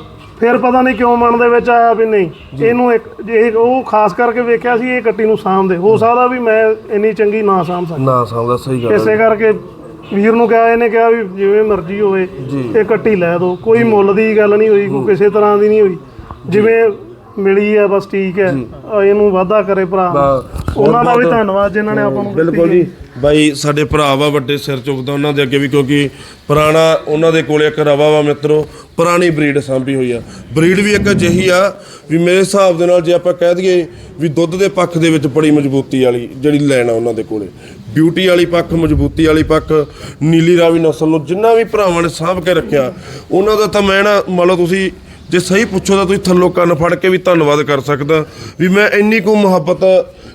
ਫਿਰ ਪਤਾ ਨਹੀਂ ਕਿਉਂ ਮਨ ਦੇ ਵਿੱਚ ਆਇਆ ਵੀ ਨਹੀਂ। ਇਹਨੂੰ ਇੱਕ ਜੇ ਉਹ ਖਾਸ ਕਰਕੇ ਵੇਖਿਆ ਸੀ ਇਹ ਕੱਟੀ ਨੂੰ ਸਾਂਭਦੇ ਹੋ ਸਕਦਾ ਵੀ ਮੈਂ ਇੰਨੀ ਚੰਗੀ ਨਾ ਸਾਂਭ ਸਕਾਂ। ਨਾ ਸਮਝਦਾ ਸਹੀ ਗੱਲ ਇਸੇ। ਕਰਕੇ ਵੀਰ ਨੂੰ ਕਿਹਾ ਇਹਨੇ ਕਿਹਾ ਵੀ ਜਿਵੇਂ ਮਰਜ਼ੀ ਹੋਵੇ। ਇਹ ਕੱਟੀ ਲੈ ਦਿਓ ਕੋਈ ਮੁੱਲ ਦੀ ਗੱਲ ਨਹੀਂ ਹੋਈ ਕੋਈ ਕਿਸੇ ਤਰ੍ਹਾਂ ਦੀ ਨਹੀਂ ਹੋਈ। ਜਿਵੇਂ ਮਿਲੀ ਹੈ ਬਸ ਠੀਕ ਹੈ। ਅਹ ਇਹਨੂੰ ਵਾਅਦਾ ਕਰੇ ਭਰਾ। ਉਹਨਾਂ ਦਾ ਵੀ ਬਹੁਤ- ਧੰਨਵਾਦ ਜਿਨ੍ਹਾਂ ਨੇ ਆਪਾਂ ਨੂੰ ਦਿੱਤੀ ਬਿਲਕੁਲ। ਜੀ। ਬਾਈ ਸਾਡੇ ਭਰਾ ਵਾ ਵੱਡੇ ਸਿਰ ਚੁੱਕਦਾ ਉਹਨਾਂ ਦੇ ਅੱਗੇ ਵੀ ਕਿਉਂਕਿ ਪੁਰਾਣਾ ਉਹਨਾਂ ਦੇ ਕੋਲੇ ਇੱਕ ਰਵਾ ਵਾ ਮਿੱਤਰੋ ਪੁਰਾਣੀ ਬਰੀਡ ਸਾਂਭੀ ਹੋਈ ਆ। ਬਰੀਡ ਵੀ ਇੱਕ ਅਜਿਹੀ ਆ ਵੀ ਮੇਰੇ ਹਿਸਾਬ ਦੇ ਨਾਲ ਜੇ ਆਪਾਂ ਕਹਿ ਦਈਏ ਵੀ ਦੁੱਧ ਦੇ ਪੱਖ ਦੇ ਵਿੱਚ ਬੜੀ ਮਜ਼ਬੂਤੀ ਵਾਲੀ ਜਿਹੜੀ ਲੈਣ ਆ ਉਹਨਾਂ ਦੇ ਕੋਲੇ। ਬਿਊਟੀ ਵਾਲੀ ਪੱਖ ਮਜ਼ਬੂਤੀ ਵਾਲੀ ਪੱਖ ਨੀਲੀ ਰਾਵੀ ਨਸਲ ਨੂੰ ਜਿੰਨਾ ਵੀ ਭਰਾਵਾਂ ਨੇ ਸਾਂਭ ਕੇ ਰੱਖਿਆ ਉਹਨਾਂ ਦਾ ਤਾਂ ਮੈਂ ਨਾ ਮੰਨ ਲਓ ਤੁਸੀਂ ਜੇ ਸਹੀ ਪੁੱਛੋ ਤਾਂ ਤੁਸੀਂ ਥੱਲੋਂ ਕੰਨ ਫੜ ਕੇ ਵੀ ਧੰਨਵਾਦ ਕਰ ਸਕਦਾ। ਵੀ ਮੈਂ ਇੰਨੀ ਕੁ ਮੁਹੱਬਤ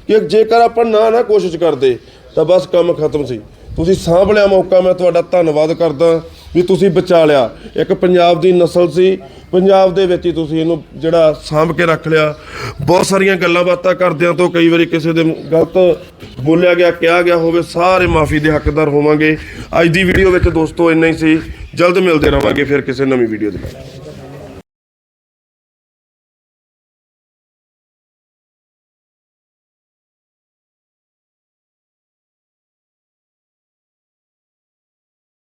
ਕਿ ਜੇਕਰ ਆਪਾਂ ਨਾ ਨਾ ਕੋਸ਼ਿਸ਼ ਕਰਦੇ, ਤਾਂ ਬਸ ਕੰਮ ਖਤਮ ਸੀ। ਤੁਸੀਂ ਸਾਂਭ ਲਿਆ ਮੌਕਾ, ਮੈਂ ਤੁਹਾਡਾ ਧੰਨਵਾਦ ਕਰਦਾ ਵੀ ਤੁਸੀਂ ਬਚਾ ਲਿਆ। ਇੱਕ ਪੰਜਾਬ ਦੀ ਨਸਲ ਸੀ, ਪੰਜਾਬ ਦੇ ਵਿੱਚ ਹੀ ਤੁਸੀਂ ਇਹਨੂੰ ਜਿਹੜਾ ਸਾਂਭ ਕੇ ਰੱਖ ਲਿਆ। ਬਹੁਤ ਸਾਰੀਆਂ ਗੱਲਾਂ ਬਾਤਾਂ ਕਰਦਿਆਂ ਤੋਂ ਕਈ ਵਾਰੀ ਕਿਸੇ ਦੇ ਗਲਤ ਬੋਲਿਆ ਗਿਆ, ਕਿਹਾ ਗਿਆ ਹੋਵੇ, ਸਾਰੇ ਮਾਫੀ ਦੇ ਹੱਕਦਾਰ ਹੋਵਾਂਗੇ। ਅੱਜ ਦੀ ਵੀਡੀਓ ਵਿੱਚ ਦੋਸਤੋ ਇੰਨਾ ਹੀ ਸੀ। ਜਲਦ ਮਿਲਦੇ ਰਵਾਂਗੇ ਫਿਰ ਕਿਸੇ ਨਵੀਂ ਵੀਡੀਓ ਦੇ ਨਾਲ।